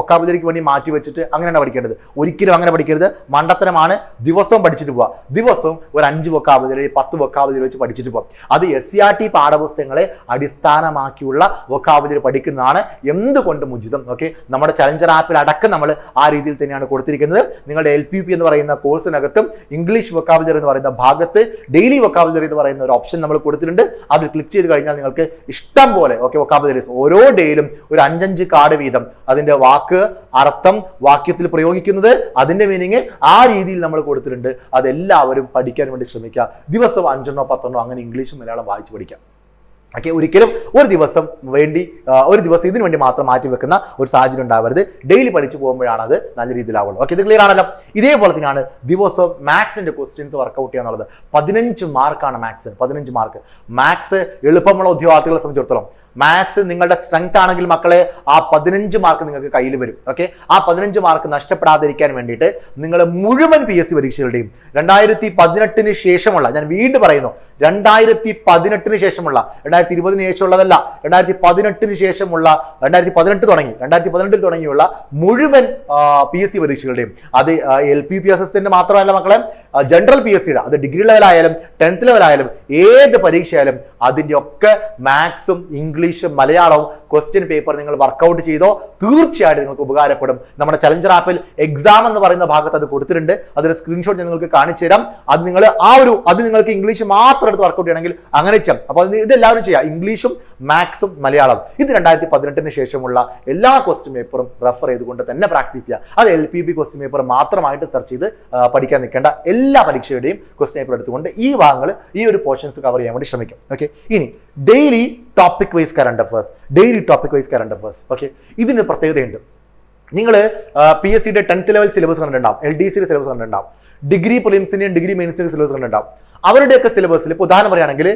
വൊക്കാബുലറിക്ക് വേണ്ടി മാറ്റി വെച്ചിട്ട് അങ്ങനെയാണ് പഠിക്കേണ്ടത്. ഒരിക്കലും അങ്ങനെ പഠിക്കരുത്. മണ്ടത്തരമാണ്. ദിവസവും പഠിച്ചിട്ട് പോവുക ദിവസവും ഒരു അഞ്ച് വൊക്കാബുലറി പത്ത് വൊക്കാബുലറി വെച്ച് പഠിച്ചിട്ട് പോകാം അത് എസ് സി ആർ ടി പാഠപുസ്തകങ്ങളെ അടിസ്ഥാനമാക്കിയുള്ള വൊക്കാബുലറി പഠിക്കുന്നതാണ് എന്തുകൊണ്ടും ഉചിതം ഓക്കെ? നമ്മുടെ ചലഞ്ചർ ആപ്പിൽ അടക്കം നമ്മൾ ആ രീതിയിൽ തന്നെയാണ് കൊടുത്തിരിക്കുന്നത്. നിങ്ങളുടെ എൽ പി പി എന്ന് പറയുന്ന കോഴ്സിനകത്തും ഇംഗ്ലീഷ് വൊക്കാബുലറി എന്ന് പറയുന്ന ഭാഗത്ത് ഡെയിലി വൊക്കാബുലറി എന്ന് പറയുന്ന ഒരു ഓപ്ഷൻ നമ്മൾ കൊടുത്തിട്ടുണ്ട്. അത് ക്ലിക്ക് ചെയ്ത് കഴിഞ്ഞാൽ നിങ്ങൾക്ക് ഇഷ്ടം പോലെ ഓക്കെ വൊക്കാബുലറീസ് ഓരോ ഡേയിലും ഒരു അഞ്ചഞ്ച് കാർഡ് വീതം അതിന്റെ വാക്ക് അർത്ഥം വാക്യത്തിൽ പ്രയോഗിക്കുന്നത് അതിന്റെ മീനിങ് ആ രീതിയിൽ നമ്മൾ കൊടുത്തിട്ടുണ്ട്. അതെല്ലാവരും പഠിക്കാൻ വേണ്ടി ശ്രമിക്കുക. ദിവസം അഞ്ചെണ്ണോ പത്തെണ്ണോ അങ്ങനെ ഇംഗ്ലീഷും മലയാളം വായിച്ച് പഠിക്കാം. ഓക്കെ ഒരിക്കലും ഒരു ദിവസം വേണ്ടി ഒരു ദിവസം ഇതിനു വേണ്ടി മാത്രം മാറ്റി വെക്കുന്ന ഒരു സാഹചര്യം ഉണ്ടാവരുത്. ഡെയിലി പഠിച്ചു പോകുമ്പോഴാണ് അത് നല്ല രീതിയിലാവുള്ളൂ. ഓക്കെ ഇത് ക്ലിയർ ആണല്ലോ? ഇതേപോലെ തന്നെയാണ് ദിവസവും മാത്സിന്റെ ക്വസ്റ്റ്യൻസ് വർക്കൗട്ട് ചെയ്യുക എന്നുള്ളത് പതിനഞ്ച് മാർക്കാണ് മാത്സിന് പതിനഞ്ച് മാർക്ക് മാത്സ് എളുപ്പമുള്ള ഉദ്യോഗാർത്ഥികളെ സംബന്ധിച്ചിടത്തോളം മാത്സ് നിങ്ങളുടെ സ്ട്രെങ്ത് ആണെങ്കിൽ മക്കളെ ആ പതിനഞ്ച് മാർക്ക് നിങ്ങൾക്ക് കയ്യിൽ വരും. ഓക്കെ ആ പതിനഞ്ച് മാർക്ക് നഷ്ടപ്പെടാതിരിക്കാൻ വേണ്ടിയിട്ട് നിങ്ങൾ മുഴുവൻ പി എസ് സി പരീക്ഷകളുടെയും രണ്ടായിരത്തി പതിനെട്ടിന് ശേഷമുള്ള ഞാൻ വീണ്ടും പറയുന്നു രണ്ടായിരത്തി പതിനെട്ടിന് ശേഷമുള്ള രണ്ടായിരത്തി ഇരുപതിന് ശേഷമുള്ളതല്ല രണ്ടായിരത്തി പതിനെട്ടിന് ശേഷമുള്ള രണ്ടായിരത്തി പതിനെട്ട് തുടങ്ങി രണ്ടായിരത്തി പതിനെട്ടിൽ തുടങ്ങിയുള്ള മുഴുവൻ പി എസ് സി പരീക്ഷകളുടെയും. അത് എൽ പി പി എസ് എസിന്റെ മാത്രമല്ല മക്കളെ ജനറൽ പി എസ് സിയുടെ അത് ഡിഗ്രി ലെവലായാലും ടെൻത്ത് ലെവലായാലും ഏത് പരീക്ഷയായാലും അതിന്റെ ഒക്കെ മാത്സും ഇംഗ്ലീഷും മലയാളവും ക്വസ്റ്റ്യൻ പേപ്പർ നിങ്ങൾ വർക്കൗട്ട് ചെയ്തോ തീർച്ചയായിട്ടും നിങ്ങൾക്ക് ഉപകാരപ്പെടും. നമ്മുടെ ചലഞ്ചർ ആപ്പിൽ എക്സാം എന്ന് പറയുന്ന ഭാഗത്ത് അത് കൊടുത്തിട്ടുണ്ട്. അതിന്റെ സ്ക്രീൻഷോട്ട് ഞാൻ നിങ്ങൾക്ക് കാണിച്ചു തരാം. അത് നിങ്ങൾ ആ ഒരു അത് നിങ്ങൾക്ക് ഇംഗ്ലീഷ് മാത്രം എടുത്ത് വർക്കൗട്ട് ചെയ്യണമെങ്കിൽ അങ്ങനെ ചെയ്യാം. അപ്പോൾ ഇതെല്ലാവരും ചെയ്യാം. ഇംഗ്ലീഷും മാത്സും മലയാളം ഇത് രണ്ടായിരത്തി പതിനെട്ടിന് ശേഷമുള്ള എല്ലാ ക്വസ്റ്റ്യൻ പേപ്പറും റെഫർ ചെയ്തുകൊണ്ട് തന്നെ പ്രാക്ടീസ് ചെയ്യുക അത് L P B question paper മാത്രമായിട്ട് സെർച്ച് ചെയ്ത് പഠിക്കാൻ നിൽക്കേണ്ട എല്ലാ പരീക്ഷയുടെയും ക്വസ്റ്റ്യൻ പേപ്പർ എടുത്തുകൊണ്ട് ഈ ഭാഗങ്ങൾ ഈ ഒരു പോർഷൻസ് കവർ ചെയ്യാൻ വേണ്ടി ശ്രമിക്കും. ഓക്കെ ഇനി daily topic wise current affairs daily topic wise current affairs okay ഇതിന് പ്രത്യേകതയുണ്ട്. നിങ്ങൾ പി എസ് സിയുടെ ടെൻത്ത് ലെവൽ സിലബസ് കണ്ടിട്ടുണ്ടാവും. എൽ ഡി സിയുടെ സിലബസ് കണ്ടിട്ടുണ്ടാവും. ഡിഗ്രി പ്രിലിംസിന്റെയും ഡിഗ്രി മെയിൻസിന്റെ സിലബസ് കണ്ടിട്ടുണ്ടാവും. അവരുടെയൊക്കെ സിലബസിൽ ഇപ്പോൾ ഉദാഹരണം പറയുകയാണെങ്കിൽ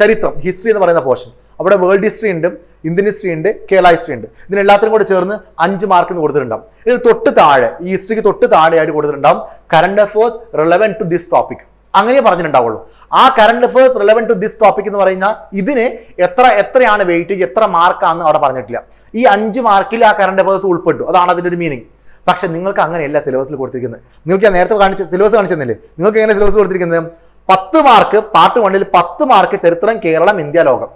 ചരിത്രം ഹിസ്റ്ററി എന്ന് പറയുന്ന പോർഷൻ അവിടെ വേൾഡ് ഹിസ്റ്ററി ഉണ്ട് ഇന്ത്യൻ ഹിസ്റ്ററി ഉണ്ട് കേരള ഹിസ്റ്ററി ഉണ്ട്. ഇതിനെല്ലാത്തിനും കൂടെ ചേർന്ന് അഞ്ച് മാർക്ക് എന്ന് കൊടുത്തിട്ടുണ്ടാവും. ഇതിൽ തൊട്ട് താഴെ ഈ ഹിസ്റ്ററിക്ക് തൊട്ട് താഴെയായിട്ട് കൊടുത്തിട്ടുണ്ടാവും current affairs relevant to this topic അങ്ങനെ പറഞ്ഞിട്ടുണ്ടാവുള്ളൂ. ആ current affairs relevant to this topic എന്ന് പറയുന്ന ഇതിന് എത്ര എത്രയാണ് വെയിറ്റേജ് എത്ര മാർക്കാണെന്ന് അവിടെ പറഞ്ഞിട്ടില്ല. ഈ അഞ്ച് മാർക്കിൽ ആ കറണ്ട് അഫേഴ്സ് ഉൾപ്പെട്ടു. അതാണ് അതിന്റെ ഒരു മീനിങ് പക്ഷെ നിങ്ങൾക്ക് അങ്ങനെയല്ല സിലബസിൽ കൊടുത്തിരിക്കുന്നത്. നിങ്ങൾക്ക് ഞാൻ നേരത്തെ കാണിച്ച സിലബസ് കാണിച്ചെന്നില്ലേ? നിങ്ങൾക്ക് എങ്ങനെ സിലബസ് കൊടുത്തിരിക്കുന്നത്? പത്ത് മാർക്ക് പാർട്ട് വണ്ണിൽ പത്ത് മാർക്ക് ചരിത്രം കേരളം ഇന്ത്യ ലോകം.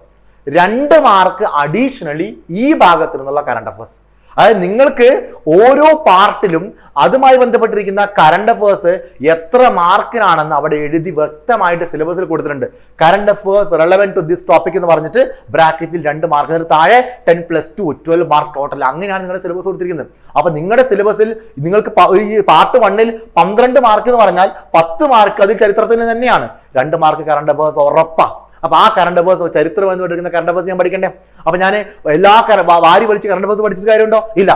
രണ്ട് മാർക്ക് അഡീഷണലി ഈ ഭാഗത്തിൽ നിന്നുള്ള കറണ്ട് അഫേഴ്സ് അതായത് നിങ്ങൾക്ക് ഓരോ പാർട്ടിലും അതുമായി ബന്ധപ്പെട്ടിരിക്കുന്ന കറണ്ട് അഫേഴ്സ് എത്ര മാർക്കിനാണെന്ന് അവിടെ എഴുതി വ്യക്തമായിട്ട് സിലബസിൽ കൊടുത്തിട്ടുണ്ട്. Current affairs relevant to this topic എന്ന് പറഞ്ഞിട്ട് ബ്രാക്കറ്റിൽ രണ്ട് മാർക്ക് താഴെ ten plus two twelve mark total അങ്ങനെയാണ് നിങ്ങളുടെ സിലബസ് കൊടുത്തിരിക്കുന്നത്. അപ്പോൾ നിങ്ങളുടെ സിലബസിൽ നിങ്ങൾക്ക് ഈ പാർട്ട് വണ്ണിൽ പന്ത്രണ്ട് മാർക്ക് എന്ന് പറഞ്ഞാൽ പത്ത് മാർക്ക് അതിൽ ചരിത്രത്തിന് തന്നെയാണ്. രണ്ട് മാർക്ക് കറണ്ട് അഫേഴ്സ് ഉറപ്പാ. അപ്പൊ ആ കറണ്ട് അഫേഴ്സ് ചരിത്രം എന്ന് പഠിക്കുന്ന കറണ്ട് അഫേഴ്സ് ഞാൻ പഠിക്കണ്ടേ? അപ്പൊ ഞാൻ എല്ലാ വാരി വലിച്ച് കറണ്ട് അഫേഴ്സ് പഠിച്ചിട്ട് കാര്യമുണ്ടോ? ഇല്ല.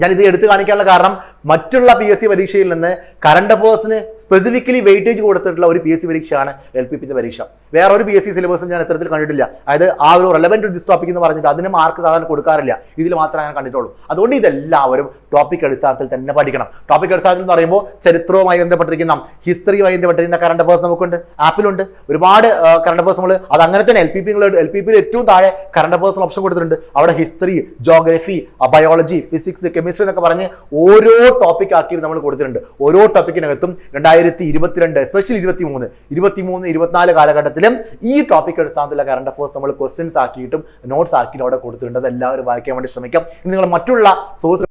ഞാൻ ഇത് എടുത്തു കാണിക്കാനുള്ള കാരണം മറ്റുള്ള പി എസ് സി പരീക്ഷയിൽ നിന്ന് കറണ്ട് അഫേഴ്സിന് സ്പെസിഫിക്കലി വെയിറ്റേജ് കൊടുത്തിട്ടുള്ള ഒരു പി എസ് സി പരീക്ഷയാണ് എൽ പി പിന്റെ പരീക്ഷ. വേറെ ഒരു പി എസ് സി സിലബസും ഞാൻ ഇത്തരത്തിൽ കണ്ടിട്ടില്ല. അതായത് ആ ഒരു റെലവെന്റ് ടു ദിസ് ടോപ്പിക് എന്ന് പറഞ്ഞിട്ട് അതിന് മാർക്ക് സാധാരണ കൊടുക്കാറില്ല. ഇതിൽ മാത്രമേ ഞാൻ കണ്ടിട്ടുള്ളൂ. അതുകൊണ്ട് ഇതെല്ലാവരും ടോപ്പിക് അടിസ്ഥാനത്തിൽ തന്നെ പഠിക്കണം. ടോപ്പിക് അടിസ്ഥാനത്തിൽ എന്ന് പറയുമ്പോൾ ചരിത്രവുമായി ബന്ധപ്പെട്ടിരിക്കുന്ന ഹിസ്റ്ററിയുമായി ബന്ധപ്പെട്ടിരിക്കുന്ന കറണ്ട് അഫേഴ്സ് നമുക്കുണ്ട്. ആപ്പിലുണ്ട് ഒരുപാട് കറണ്ട് അഫേഴ്സ് നമ്മൾ അത് അങ്ങനെ തന്നെ L P P L P പിയിൽ ഏറ്റവും താഴെ കറണ്ട് അഫേഴ്സ് ഓപ്ഷൻ കൊടുത്തിട്ടുണ്ട്. അവിടെ history geography biology physics chemistry എന്നൊക്കെ പറഞ്ഞ് ഓരോ ടോപ്പിക് ആക്കിയിട്ട് നമ്മൾ കൊടുത്തിട്ടുണ്ട്. ഓരോ ടോപ്പിക്കിനകത്തും രണ്ടായിരത്തി ഇരുപത്തിരണ്ട് എസ്പെഷ്യലി ഇരുപത്തി മൂന്ന് ഇരുപത്തി മൂന്ന് ഇരുപത്തിനാല് കാലഘട്ടത്തിലും ഈ ടോപ്പിക് അടിസ്ഥാനത്തിലുള്ള കറണ്ട് അഫേഴ്സ് നമ്മൾ ക്വസ്റ്റ്യൻസ് ആക്കിയിട്ടും നോട്ട്സ് ആക്കിയിട്ടും അവിടെ കൊടുത്തിട്ടുണ്ട്. അത് എല്ലാവരും വായിക്കാൻ വേണ്ടി ശ്രമിക്കാം. നിങ്ങൾ മറ്റുള്ള സോഴ്സ്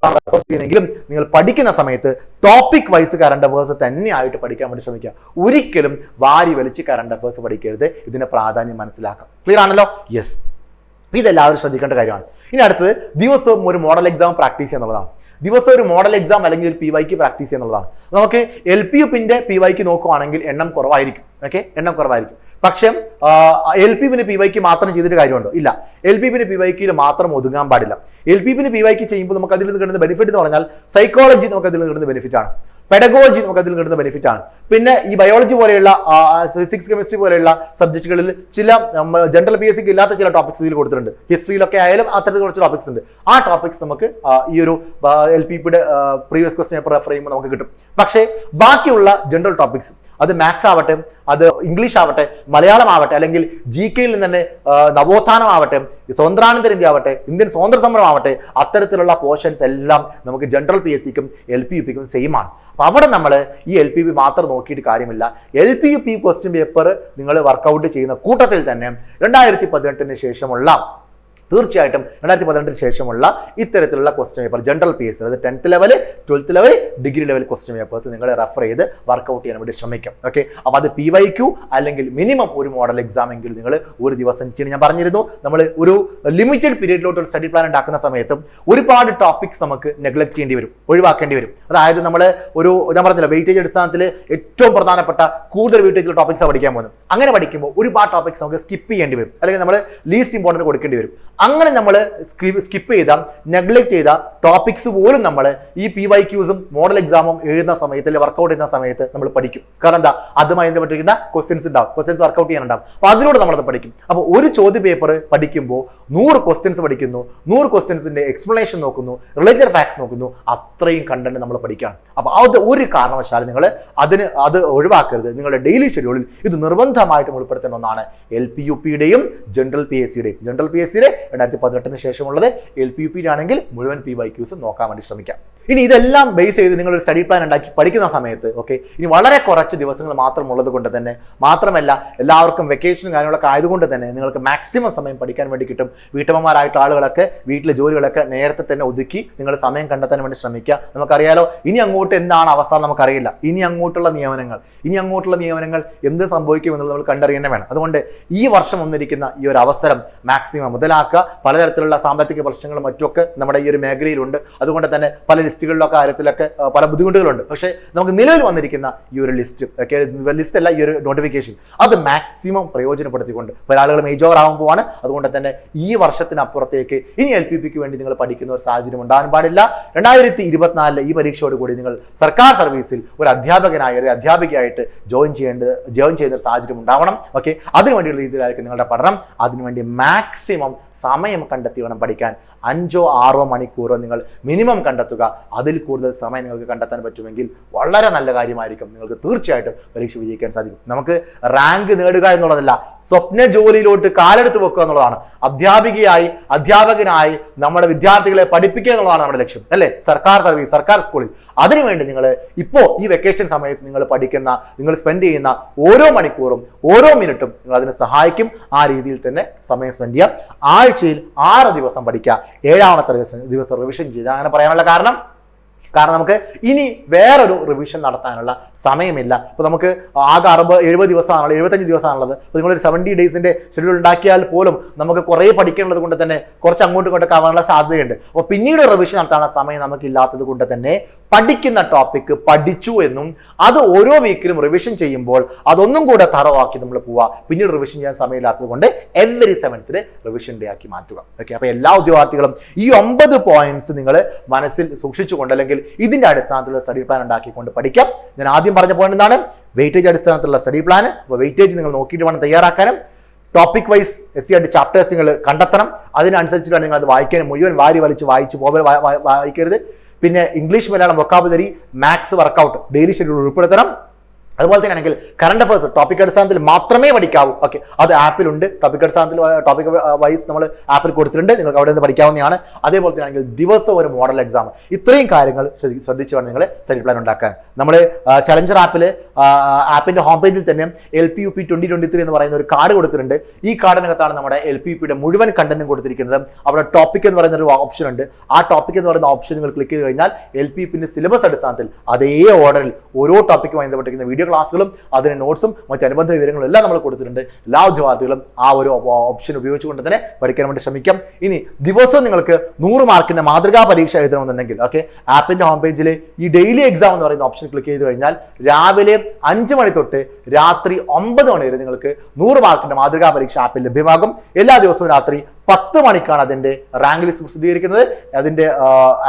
ചെയ്യുന്നെങ്കിലും നിങ്ങൾ പഠിക്കുന്ന സമയത്ത് ടോപ്പിക് വൈസ് കറണ്ട് അഫേഴ്സ് തന്നെയായിട്ട് പഠിക്കാൻ വേണ്ടി ശ്രമിക്കുക. ഒരിക്കലും വാരി വലിച്ച് കറണ്ട് അഫേഴ്സ് പഠിക്കരുത്. ഇതിന്റെ പ്രാധാന്യം മനസ്സിലാക്കാം. ക്ലിയർ ആണല്ലോ? യെസ് ഇതെല്ലാവരും ശ്രദ്ധിക്കേണ്ട കാര്യമാണ്. ഇനി അടുത്തത് ദിവസവും ഒരു മോഡൽ എക്സാം പ്രാക്ടീസ് എന്നുള്ളതാണ്. ദിവസം ഒരു മോഡൽ എക്സാം അല്ലെങ്കിൽ ഒരു പി വൈക്ക് പ്രാക്ടീസ് എന്നുള്ളതാണ്. നമുക്ക് എൽ പി യുപ്പിന്റെ പി വൈക്ക് നോക്കുവാണെങ്കിൽ എണ്ണം കുറവായിരിക്കും. ഓക്കെ എണ്ണം കുറവായിരിക്കും. പക്ഷേ എൽ പി പിന്നെ പി വൈക്ക് മാത്രം ചെയ്തിട്ട് കാര്യമുണ്ടോ? ഇല്ല. എൽ പി പിന്നെ പി വൈക്കിൽ മാത്രം ഒതുങ്ങാൻ പാടില്ല. എൽ പി പിന്നെ പി വൈക്ക് ചെയ്യുമ്പോൾ നമുക്ക് അതിൽ നിന്ന് കിട്ടുന്ന ബെനിഫിറ്റ് എന്ന് പറഞ്ഞാൽ സൈക്കോളജി നമുക്ക് അതിൽ നിന്ന് കിട്ടുന്ന ബെനിഫിറ്റ് ആണ്. പെഡഗോളജി നമുക്ക് അതിൽ കിട്ടുന്ന ബെനിഫിറ്റ് ആണ്. പിന്നെ ഈ ബയോളജി പോലെയുള്ള ഫിസിക്സ് കെമിസ്ട്രി പോലെയുള്ള സബ്ജക്റ്റുകളിൽ ചില ജനറൽ പി എസ് സിക്ക് ഇല്ലാത്ത ചില ടോപ്പിക്സ് ഇതിൽ കൊടുത്തിട്ടുണ്ട്. ഹിസ്റ്ററിയിലൊക്കെ ആയാലും അത്തരത്തിൽ കുറച്ച് ടോപ്പിക്സ് ഉണ്ട്. ആ ടോപ്പിക്സ് നമുക്ക് ഈ ഒരു എൽ പി പിയുടെ പ്രീവിയസ് ക്വസ്റ്റ്യൻ പേപ്പർ റെഫർ ചെയ്യുമ്പോൾ നമുക്ക് കിട്ടും. പക്ഷേ ബാക്കിയുള്ള ജനറൽ ടോപ്പിക്സ് അത് മാത്സ് ആവട്ടെ അത് ഇംഗ്ലീഷ് ആവട്ടെ മലയാളം ആവട്ടെ അല്ലെങ്കിൽ ജി കെയിൽ നിന്ന് തന്നെ നവോത്ഥാനം ആവട്ടെ സ്വതന്ത്രാനന്തര ഇന്ത്യ ആവട്ടെ ഇന്ത്യൻ സ്വാതന്ത്ര്യ സമരം ആവട്ടെ അത്തരത്തിലുള്ള പോർഷൻസ് എല്ലാം നമുക്ക് ജനറൽ പി എസ് സിക്കും എൽ പി യു പിക്കും സെയിം ആണ്. അപ്പൊ അവിടെ നമ്മൾ ഈ എൽ പി പി മാത്രം നോക്കിയിട്ട് കാര്യമില്ല. L P U P question paper നിങ്ങൾ വർക്കൗട്ട് ചെയ്യുന്ന കൂട്ടത്തിൽ തന്നെ രണ്ടായിരത്തി പതിനെട്ടിന് ശേഷമുള്ള തീർച്ചയായിട്ടും രണ്ടായിരത്തി പതിനെട്ടിന് ശേഷമുള്ള ഇത്തരത്തിലുള്ള question paper general P S അതായത് tenth level twelfth level degree level question papers നിങ്ങൾ റെഫർ ചെയ്ത് വർക്കൗട്ട് ചെയ്യാൻ വേണ്ടി ശ്രമിക്കാം. ഓക്കെ അപ്പോൾ അത് പി വൈ ക്യു അല്ലെങ്കിൽ മിനിമം ഒരു മോഡൽ എക്സാം എങ്കിലും നിങ്ങൾ ഒരു ദിവസം ചെയ്യണം. ഞാൻ പറഞ്ഞിരുന്നു നമ്മൾ ഒരു ലിമിറ്റഡ് പീരീഡിലോട്ട് ഒരു സ്റ്റഡി പ്ലാൻ ഉണ്ടാക്കുന്ന സമയത്തും ഒരുപാട് ടോപ്പിക്സ് നമുക്ക് നെഗ്ലക്ട് ചെയ്യേണ്ടി വരും ഒഴിവാക്കേണ്ടി വരും. അതായത് നമ്മൾ ഒരു ഞാൻ പറഞ്ഞില്ല വെയിറ്റേജ് അടിസ്ഥാനത്തിൽ ഏറ്റവും പ്രധാനപ്പെട്ട കൂടുതൽ വെയിറ്റേജ് ടോപ്പിക്സ് പഠിക്കാൻ പോകുന്നത്. അങ്ങനെ പഠിക്കുമ്പോൾ ഒരുപാട് ടോപ്പിക്സ് നമുക്ക് സ്കിപ്പ് ചെയ്യേണ്ടി വരും. അല്ലെങ്കിൽ നമ്മൾ ലീസ്റ്റ് ഇമ്പോർട്ടന്റ് കൊടുക്കേണ്ടി വരും. അങ്ങനെ നമ്മൾ സ്കിപ്പ് ചെയ്ത നെഗ്ലക്ട് ചെയ്ത ടോപ്പിക്സ് പോലും നമ്മൾ ഈ പി വൈ ക്യൂസും മോഡൽ എക്സാമും എഴുതുന്ന സമയത്ത് അല്ലെങ്കിൽ വർക്കൗട്ട് ചെയ്യുന്ന സമയത്ത് നമ്മൾ പഠിക്കും. കാരണം എന്താ? അതുമായി ബന്ധപ്പെട്ടിരിക്കുന്ന ക്വസ്റ്റ്യൻസ് ഉണ്ടാവും. ക്വസ്റ്റ്യൻസ് വർക്കൗട്ട് ചെയ്യാനുണ്ടാവും. അപ്പോൾ അതിലൂടെ നമ്മളത് പഠിക്കും. അപ്പോൾ ഒരു ചോദ്യ പേപ്പർ പഠിക്കുമ്പോൾ നൂറ് ക്വസ്റ്റ്യൻസ് പഠിക്കുന്നു. നൂറ് ക്വസ്റ്റ്യൻസിന്റെ എക്സ്പ്ലനേഷൻ നോക്കുന്നു. റിലേറ്റഡ് ഫാക്ട്സ് നോക്കുന്നു. അത്രയും കണ്ടന്റ് നമ്മൾ പഠിക്കുകയാണ് അപ്പോൾ അത് ഒരു കാരണവശാലും നിങ്ങൾ അതിന് അത് ഒഴിവാക്കരുത്. നിങ്ങളുടെ ഡെയിലി ഷെഡ്യൂളിൽ ഇത് നിർബന്ധമായിട്ടും ഉൾപ്പെടുത്തേണ്ട ഒന്നാണ് എൽ പി യു പിയുടെയും ജനറൽ പി എസ് സിയുടെയും ജനറൽ പി എസ് സിയുടെ രണ്ടായിരത്തി പതിനെട്ടിന് ശേഷമുള്ളത് എൽ പി യു പിയിലാണെങ്കിൽ മുഴുവൻ പി വൈ ക്യൂസ് നോക്കാൻ വേണ്ടി ശ്രമിക്കാം. ഇനി ഇതെല്ലാം ബേസ് ചെയ്ത് നിങ്ങൾ ഒരു സ്റ്റഡി പ്ലാൻ ഉണ്ടാക്കി പഠിക്കുന്ന സമയത്ത് ഓക്കെ ഇനി വളരെ കുറച്ച് ദിവസങ്ങൾ മാത്രം ഉള്ളത് കൊണ്ട് തന്നെ മാത്രമല്ല എല്ലാവർക്കും വെക്കേഷനും കാര്യങ്ങളൊക്കെ ആയതുകൊണ്ട് തന്നെ നിങ്ങൾക്ക് മാക്സിമം സമയം പഠിക്കാൻ വേണ്ടി കിട്ടും. വീട്ടമ്മമാരായിട്ട് ആളുകളൊക്കെ വീട്ടിലെ ജോലികളൊക്കെ നേരത്തെ തന്നെ ഒതുക്കി നിങ്ങൾ സമയം കണ്ടെത്താൻ വേണ്ടി ശ്രമിക്കുക. നമുക്കറിയാലോ ഇനി അങ്ങോട്ട് എന്താണ് അവസ്ഥ നമുക്കറിയില്ല. ഇനി അങ്ങോട്ടുള്ള നിയമനങ്ങൾ ഇനി അങ്ങോട്ടുള്ള നിയമനങ്ങൾ എന്ത് സംഭവിക്കും എന്നുള്ളത് നമ്മൾ കണ്ടറിയേണ്ട വേണം. അതുകൊണ്ട് ഈ വർഷം വന്നിരിക്കുന്ന ഈ ഒരു അവസരം മാക്സിമം മുതലാക്കുക. പലതരത്തിലുള്ള സാമ്പത്തിക പ്രശ്നങ്ങളും മറ്റുമൊക്കെ നമ്മുടെ ഈ ഒരു മേഖലയിലുണ്ട്. അതുകൊണ്ട് തന്നെ പല ലിസ്റ്റുകളിലൊക്കെ കാര്യത്തിലൊക്കെ പല ബുദ്ധിമുട്ടുകളുണ്ട്. പക്ഷേ നമുക്ക് നിലവിൽ വന്നിരിക്കുന്ന ഈ ഒരു ലിസ്റ്റ് ലിസ്റ്റ് അല്ല ഈ ഒരു നോട്ടിഫിക്കേഷൻ അത് മാക്സിമം പ്രയോജനപ്പെടുത്തിക്കൊണ്ട് പല ആളുകൾ മേജ് ഓവർ ആകാൻ പോവാണ്. അതുകൊണ്ട് തന്നെ ഈ വർഷത്തിനപ്പുറത്തേക്ക് ഇനി എൽ പി പിക്ക് വേണ്ടി നിങ്ങൾ പഠിക്കുന്ന ഒരു സാഹചര്യം ഉണ്ടാകാൻ പാടില്ല. രണ്ടായിരത്തി ഇരുപത്തിനാലിലെ ഈ പരീക്ഷയോട് കൂടി നിങ്ങൾ സർക്കാർ സർവീസിൽ ഒരു അധ്യാപകനായി ഒരു അധ്യാപികയായിട്ട് ജോയിൻ ചെയ്യേണ്ടത് ജോയിൻ ചെയ്യുന്ന ഒരു സാഹചര്യം ഉണ്ടാവണം. ഓക്കെ അതിനുവേണ്ടിയുള്ള രീതിയിലായിരിക്കും നിങ്ങളുടെ പഠനം. അതിനുവേണ്ടി മാക്സിമം സമയം കണ്ടെത്തി വേണം പഠിക്കാൻ. അഞ്ചോ ആറോ മണിക്കൂറോ നിങ്ങൾ മിനിമം കണ്ടെത്തുക. അതിൽ കൂടുതൽ സമയം നിങ്ങൾക്ക് കണ്ടെത്താൻ പറ്റുമെങ്കിൽ വളരെ നല്ല കാര്യമായിരിക്കും. നിങ്ങൾക്ക് തീർച്ചയായിട്ടും പരീക്ഷ വിജയിക്കാൻ സാധിക്കും. നമുക്ക് റാങ്ക് നേടുക എന്നുള്ളതല്ല സ്വപ്ന ജോലിയിലോട്ട് കാലെടുത്ത് വെക്കുക എന്നുള്ളതാണ്. അധ്യാപികയായി അധ്യാപകനായി നമ്മുടെ വിദ്യാർത്ഥികളെ പഠിപ്പിക്കുക എന്നുള്ളതാണ് നമ്മുടെ ലക്ഷ്യം. അല്ലേ? സർക്കാർ സർവീസ് സർക്കാർ സ്കൂളിൽ. അതിനുവേണ്ടി നിങ്ങൾ ഇപ്പോൾ ഈ വെക്കേഷൻ സമയത്ത് നിങ്ങൾ പഠിക്കുന്ന നിങ്ങൾ സ്പെൻഡ് ചെയ്യുന്ന ഓരോ മണിക്കൂറും ഓരോ മിനിറ്റും നിങ്ങൾ അതിനെ സഹായിക്കും. ആ രീതിയിൽ തന്നെ സമയം സ്പെൻഡ് ചെയ്യാം ആഴ്ചയിൽ ആറ് ദിവസം പഠിക്കുക. ഏഴാമത്തെ ദിവസം ദിവസം റിവിഷൻ ചെയ്യുക. അങ്ങനെ പറയാനുള്ള കാരണം? കാരണം നമുക്ക് ഇനി വേറൊരു റിവിഷൻ നടത്താനുള്ള സമയമില്ല. ഇപ്പോൾ നമുക്ക് ആകെ അറുപത് എഴുപത് ദിവസമാണുള്ളത് എഴുപത്തഞ്ച് ദിവസമാണുള്ളത്. അപ്പോൾ നിങ്ങളൊരു സെവന്റി ഡേയ്സിന്റെ ഷെഡ്യൂൾ ഉണ്ടാക്കിയാൽ പോലും നമുക്ക് കുറേ പഠിക്കാനുള്ളത് കൊണ്ട് തന്നെ കുറച്ച് അങ്ങോട്ടും ഇങ്ങോട്ടൊക്കെ ആവാനുള്ള സാധ്യതയുണ്ട്. അപ്പോൾ പിന്നീട് റിവിഷൻ നടത്താനുള്ള സമയം നമുക്കില്ലാത്തത് കൊണ്ട് തന്നെ പഠിക്കുന്ന ടോപ്പിക്ക് പഠിച്ചു എന്നും അത് ഓരോ വീക്കിലും റിവിഷൻ ചെയ്യുമ്പോൾ അതൊന്നും കൂടെ തറവാക്കി നമ്മൾ പോവുക പിന്നീട് റിവിഷൻ ചെയ്യാൻ സമയമില്ലാത്തത് കൊണ്ട് എവറി സെവൻത്തിന് റിവിഷൻ ഡേ ആക്കി മാറ്റുക. ഓക്കെ അപ്പോൾ എല്ലാ ഉദ്യോഗാർത്ഥികളും ഈ ഒമ്പത് പോയിന്റ്സ് നിങ്ങൾ മനസ്സിൽ സൂക്ഷിച്ചുകൊണ്ട് അല്ലെങ്കിൽ ഇതിന്റെ അടിസ്ഥാനത്തിലുള്ള സ്റ്റഡി പ്ലാൻ ഉണ്ടാക്കിക്കൊണ്ട് പഠിക്കാം. ഞാൻ ആദ്യം പറഞ്ഞ പോയിന്റ് എന്താണ്? വെയിറ്റേജ് അടിസ്ഥാനത്തിലുള്ള സ്റ്റഡി പ്ലാൻ അപ്പോൾ വെയിറ്റേജ് നിങ്ങൾ നോക്കിയിട്ട് വേണം തയ്യാറാക്കാനും. ടോപ്പിക് വൈസ് എസ് സി ആയിട്ട് ചാപ്റ്റേഴ്സ് നിങ്ങൾ കണ്ടെത്തണം. അതിനനുസരിച്ചിട്ടാണ് നിങ്ങൾ അത് വായിക്കാനും മുഴുവൻ വാരി വലിച്ച് വായിച്ച് പോകൽ വായിക്കരുത്. പിന്നെ English Malayalam vocabulary maths work out daily schedule ഉൾപ്പെടുത്തണം. അതുപോലെ തന്നെ ആണെങ്കിൽ കറണ്ട് അഫേഴ്സ് ടോപ്പിക് അടിസ്ഥാനത്തിൽ മാത്രമേ പഠിക്കാവൂ. ഓക്കെ അത് ആപ്പിലുണ്ട് ടോപ്പിക് അടിസ്ഥാനത്തിൽ ടോപ്പിക് വൈസ് നമ്മൾ ആപ്പിൽ കൊടുത്തിട്ടുണ്ട്. നിങ്ങൾക്ക് അവിടെ നിന്ന് പഠിക്കാവുന്നതാണ്. അതേപോലെ തന്നെ ആണെങ്കിൽ ദിവസം ഒരു മോഡൽ എക്സാം ഇത്രയും കാര്യങ്ങൾ ശ്രദ്ധി- ശ്രദ്ധിച്ച് വേണം നിങ്ങൾ സ്റ്റഡി പ്ലാൻ ഉണ്ടാക്കാൻ. നമ്മൾ ചലഞ്ചർ ആപ്പിൽ ആപ്പിന്റെ ഹോം പേജിൽ തന്നെ L P U P twenty twenty three എന്ന് പറയുന്ന ഒരു കാർഡ് കൊടുത്തിട്ടുണ്ട്. ഈ കാർഡിനകത്താണ് നമ്മുടെ എൽ പി യു പിയുടെ മുഴുവൻ കണ്ടന്റും കൊടുത്തിരിക്കുന്നത്. അവിടെ ടോപ്പിക് എന്ന് പറയുന്ന ഒരു ഓപ്ഷൻ ഉണ്ട്. ആ ടോപ്പിക് എന്ന് പറയുന്ന ഓപ്ഷൻ നിങ്ങൾ ക്ലിക്ക് ചെയ്ത് കഴിഞ്ഞാൽ എൽ പി യു പിന്നെ സിലബസ് അടിസ്ഥാനത്തിൽ അതേ ഓർഡറിൽ ഓരോ ടോപ്പിക്കുമായി ബന്ധപ്പെട്ടിരിക്കുന്ന വീഡിയോ ക്ലാസ്സുകളും അതിന് നോട്ട്സും മറ്റ് അനുബന്ധ വിവരങ്ങളും എല്ലാം നമ്മൾ കൊടുത്തിട്ടുണ്ട്. എല്ലാ ഉദ്യോഗാർത്ഥികളും ആ ഒരു ഓപ്ഷൻ ഉപയോഗിച്ചുകൊണ്ട് തന്നെ പഠിക്കാൻ വേണ്ടി ശ്രമിക്കാം. ഇനി ദിവസവും നിങ്ങൾക്ക് നൂറ് മാർക്കിന്റെ മാതൃകാ പരീക്ഷ എഴുതണമെന്നുണ്ടെങ്കിൽ ഓക്കെ ആപ്പിന്റെ ഹോം പേജിൽ ഈ ഡെയിലി എക്സാം എന്ന് പറയുന്ന ഓപ്ഷൻ ക്ലിക്ക് ചെയ്ത് കഴിഞ്ഞാൽ രാവിലെ അഞ്ച് മണി തൊട്ട് രാത്രി ഒമ്പത് മണി വരെ നിങ്ങൾക്ക് നൂറ് മാർക്കിന്റെ മാതൃകാ പരീക്ഷ ആപ്പിൽ ലഭ്യമാകും. എല്ലാ ദിവസവും രാത്രി പത്ത് മണിക്കാണ് അതിന്റെ റാങ്ക് ലിസ്റ്റ് പ്രസിദ്ധീകരിക്കുന്നത്. അതിന്റെ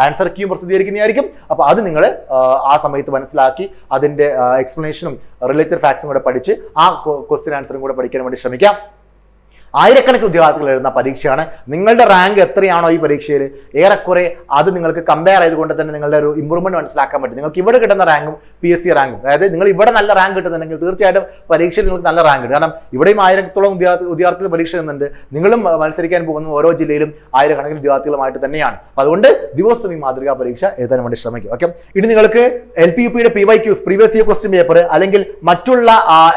ആൻസർ ക്യൂ പ്രസിദ്ധീകരിക്കുന്നതായിരിക്കും. അപ്പോൾ അത് നിങ്ങൾ ആ സമയത്ത് മനസ്സിലാക്കി അതിന്റെ എക്സ്പ്ലനേഷനും റിലേറ്റഡ് ഫാക്ട്സും കൂടെ പഠിച്ച് ആ ക്വസ്റ്റ്യൻ ആൻസറും കൂടെ പഠിക്കാൻ വേണ്ടി ശ്രമിക്കാം. ആയിരക്കണക്കിന് ഉദ്യോഗാർത്ഥികൾ എഴുതുന്ന പരീക്ഷയാണ്. നിങ്ങളുടെ റാങ്ക് എത്രയാണോ ഈ പരീക്ഷയിൽ? ഏറെക്കുറെ അത് നിങ്ങൾക്ക് കമ്പയർ ചെയ്തുകൊണ്ട് തന്നെ നിങ്ങളുടെ ഒരു ഇമ്പ്രൂവ്മെന്റ് മനസ്സിലാക്കാൻ പറ്റും. നിങ്ങൾക്ക് ഇവിടെ കിട്ടുന്ന റാങ്കും പി എസ് സി റാങ്കും അതായത് നിങ്ങൾ ഇവിടെ നല്ല റാങ്ക് കിട്ടുന്നുണ്ടെങ്കിൽ തീർച്ചയായിട്ടും പരീക്ഷയിൽ നിങ്ങൾക്ക് നല്ല റാങ്ക് കിട്ടും. കാരണം ഇവിടെയും ആയിരത്തോളം ഉദ്യോഗാർത്ഥി ഉദ്യോഗാർത്ഥികൾ പരീക്ഷ എഴുതുന്നുണ്ട് നിങ്ങളും മത്സരിക്കാൻ പോകുന്ന ഓരോ ജില്ലയിലും ആയിരക്കണക്കിന് ഉദ്യോഗാർത്ഥികളുമായിട്ട് തന്നെയാണ്. അതുകൊണ്ട് ദിവസം ഈ മാതൃകാ പരീക്ഷ എഴുതാൻ വേണ്ടി ശ്രമിക്കും ഓക്കെ ഇനി നിങ്ങൾക്ക് എൽ പി യു പിയുടെ P Y Qs previous year question paper അല്ലെങ്കിൽ മറ്റുള്ള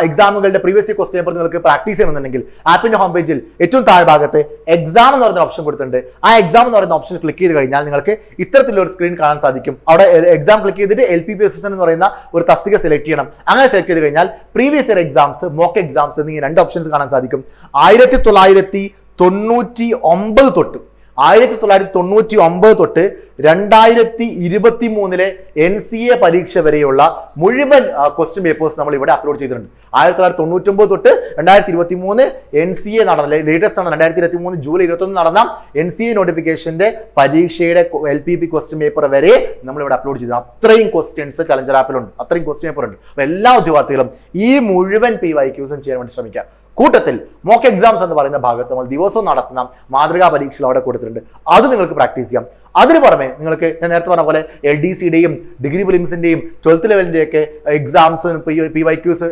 എക്സാമുകളുടെ പ്രീവിയസ് ഇയർ ക്വസ്റ്റ്യൻ പേപ്പർ നിങ്ങൾക്ക് പ്രാക്ടീസ് ചെയ്യണമെന്നുണ്ടെങ്കിൽ ആപ്പിന്റെ ഹോം പേജിൽ ഏറ്റവും താഴ്ഭാഗത്ത് എക്സാം എന്ന് പറയുന്ന ഓപ്ഷൻ കൊടുത്തിട്ടുണ്ട്. ആ എക്സാം എന്ന് പറയുന്ന ഓപ്ഷൻ ക്ലിക്ക് ചെയ്ത് കഴിഞ്ഞാൽ നിങ്ങൾക്ക് ഇത്തരത്തിലുള്ള ഒരു സ്ക്രീൻ കാണാൻ സാധിക്കും. അവിടെ എക്സാം ക്ലിക്ക് ചെയ്തിട്ട് എൽ പി പി എസ് എന്ന് പറയുന്ന ഒരു തസ്തിക സെലക്ട് ചെയ്യണം. അങ്ങനെ സെലക്ട് ചെയ്ത് കഴിഞ്ഞാൽ previous year exams mock exams എന്നീ രണ്ട് ഓപ്ഷൻസ് കാണാൻ സാധിക്കും. ആയിരത്തി തൊള്ളായിരത്തി തൊണ്ണൂറ്റി ഒമ്പത് തൊട്ട് ആയിരത്തി തൊള്ളായിരത്തി തൊണ്ണൂറ്റി ഒമ്പത് തൊട്ട് രണ്ടായിരത്തി ഇരുപത്തി മൂന്നിലെ എൻ സി എ പരീക്ഷ വരെയുള്ള മുഴുവൻ ക്വസ്റ്റ്യൻ പേപ്പേഴ്സ് നമ്മൾ ഇവിടെ അപ്ലോഡ് ചെയ്തിട്ടുണ്ട്. ആയിരത്തി തൊള്ളായിരത്തി തൊണ്ണൂറ്റി ഒമ്പത് തൊട്ട് രണ്ടായിരത്തി ഇരുപത്തി മൂന്ന് എൻ സി എ നടന്ന ലേറ്റസ്റ്റ് ആണ്. രണ്ടായിരത്തി ഇരുപത്തി മൂന്ന് ജൂലൈ ഇരുപത്തൊന്ന് നടന്ന എൻ സി എ നോട്ടിഫിക്കേഷന്റെ പരീക്ഷയുടെ L P P question paper വരെ നമ്മൾ ഇവിടെ അപ്ലോഡ് ചെയ്തിട്ടുണ്ട്. അത്രയും ക്വസ്റ്റ്യൻസ് ചലഞ്ചർ ആപ്പിലുണ്ട് അത്രയും ക്വസ്റ്റ്യൻ പേപ്പർ ഉണ്ട്. അപ്പോൾ എല്ലാ ഉദ്യോഗാർത്ഥികളും ഈ മുഴുവൻ പി വൈ ക്യൂസും ചെയ്യാൻ വേണ്ടി ശ്രമിക്കുക. കൂട്ടത്തിൽ മോക്ക് എക്സാംസ് എന്ന് പറയുന്ന ഭാഗത്ത് നമ്മൾ ദിവസവും നടത്തുന്ന മാതൃകാ പരീക്ഷകൾ അവിടെ കൊടുത്തിട്ടുണ്ട് അത് നിങ്ങൾക്ക് പ്രാക്ടീസ് ചെയ്യാം. അതിന് പുറമെ നിങ്ങൾക്ക് ഞാൻ നേരത്തെ പറഞ്ഞ പോലെ എൽ ഡി സിയുടെയും ഡിഗ്രി ഫിലിംസിന്റെയും twelfth ലെവലിന്റെയൊക്കെ exams P Y Qs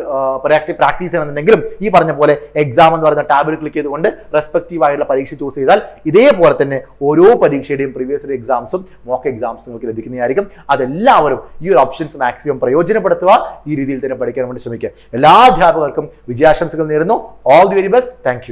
practice ചെയ്യണമെന്നുണ്ടെങ്കിലും ഈ പറഞ്ഞ പോലെ എക്സാം എന്ന് പറയുന്ന ടാബിൽ ക്ലിക്ക് ചെയ്തുകൊണ്ട് റെസ്പെക്റ്റീവ് ആയിട്ടുള്ള പരീക്ഷ ചൂസ് ചെയ്താൽ ഇതേപോലെ തന്നെ ഓരോ പരീക്ഷയുടെയും പ്രീവിയസ് എക്സാംസും മോക്ക് എക്സാംസും നിങ്ങൾക്ക് ലഭിക്കുന്നതായിരിക്കും. അതെല്ലാവരും ഈ ഒരു ഓപ്ഷൻസ് മാക്സിമം പ്രയോജനപ്പെടുത്തുക. ഈ രീതിയിൽ തന്നെ പഠിക്കാൻ വേണ്ടി ശ്രമിക്കുക. എല്ലാ അധ്യാപകർക്കും വിജയാശംസകൾ നേരുന്നു. All the very best thank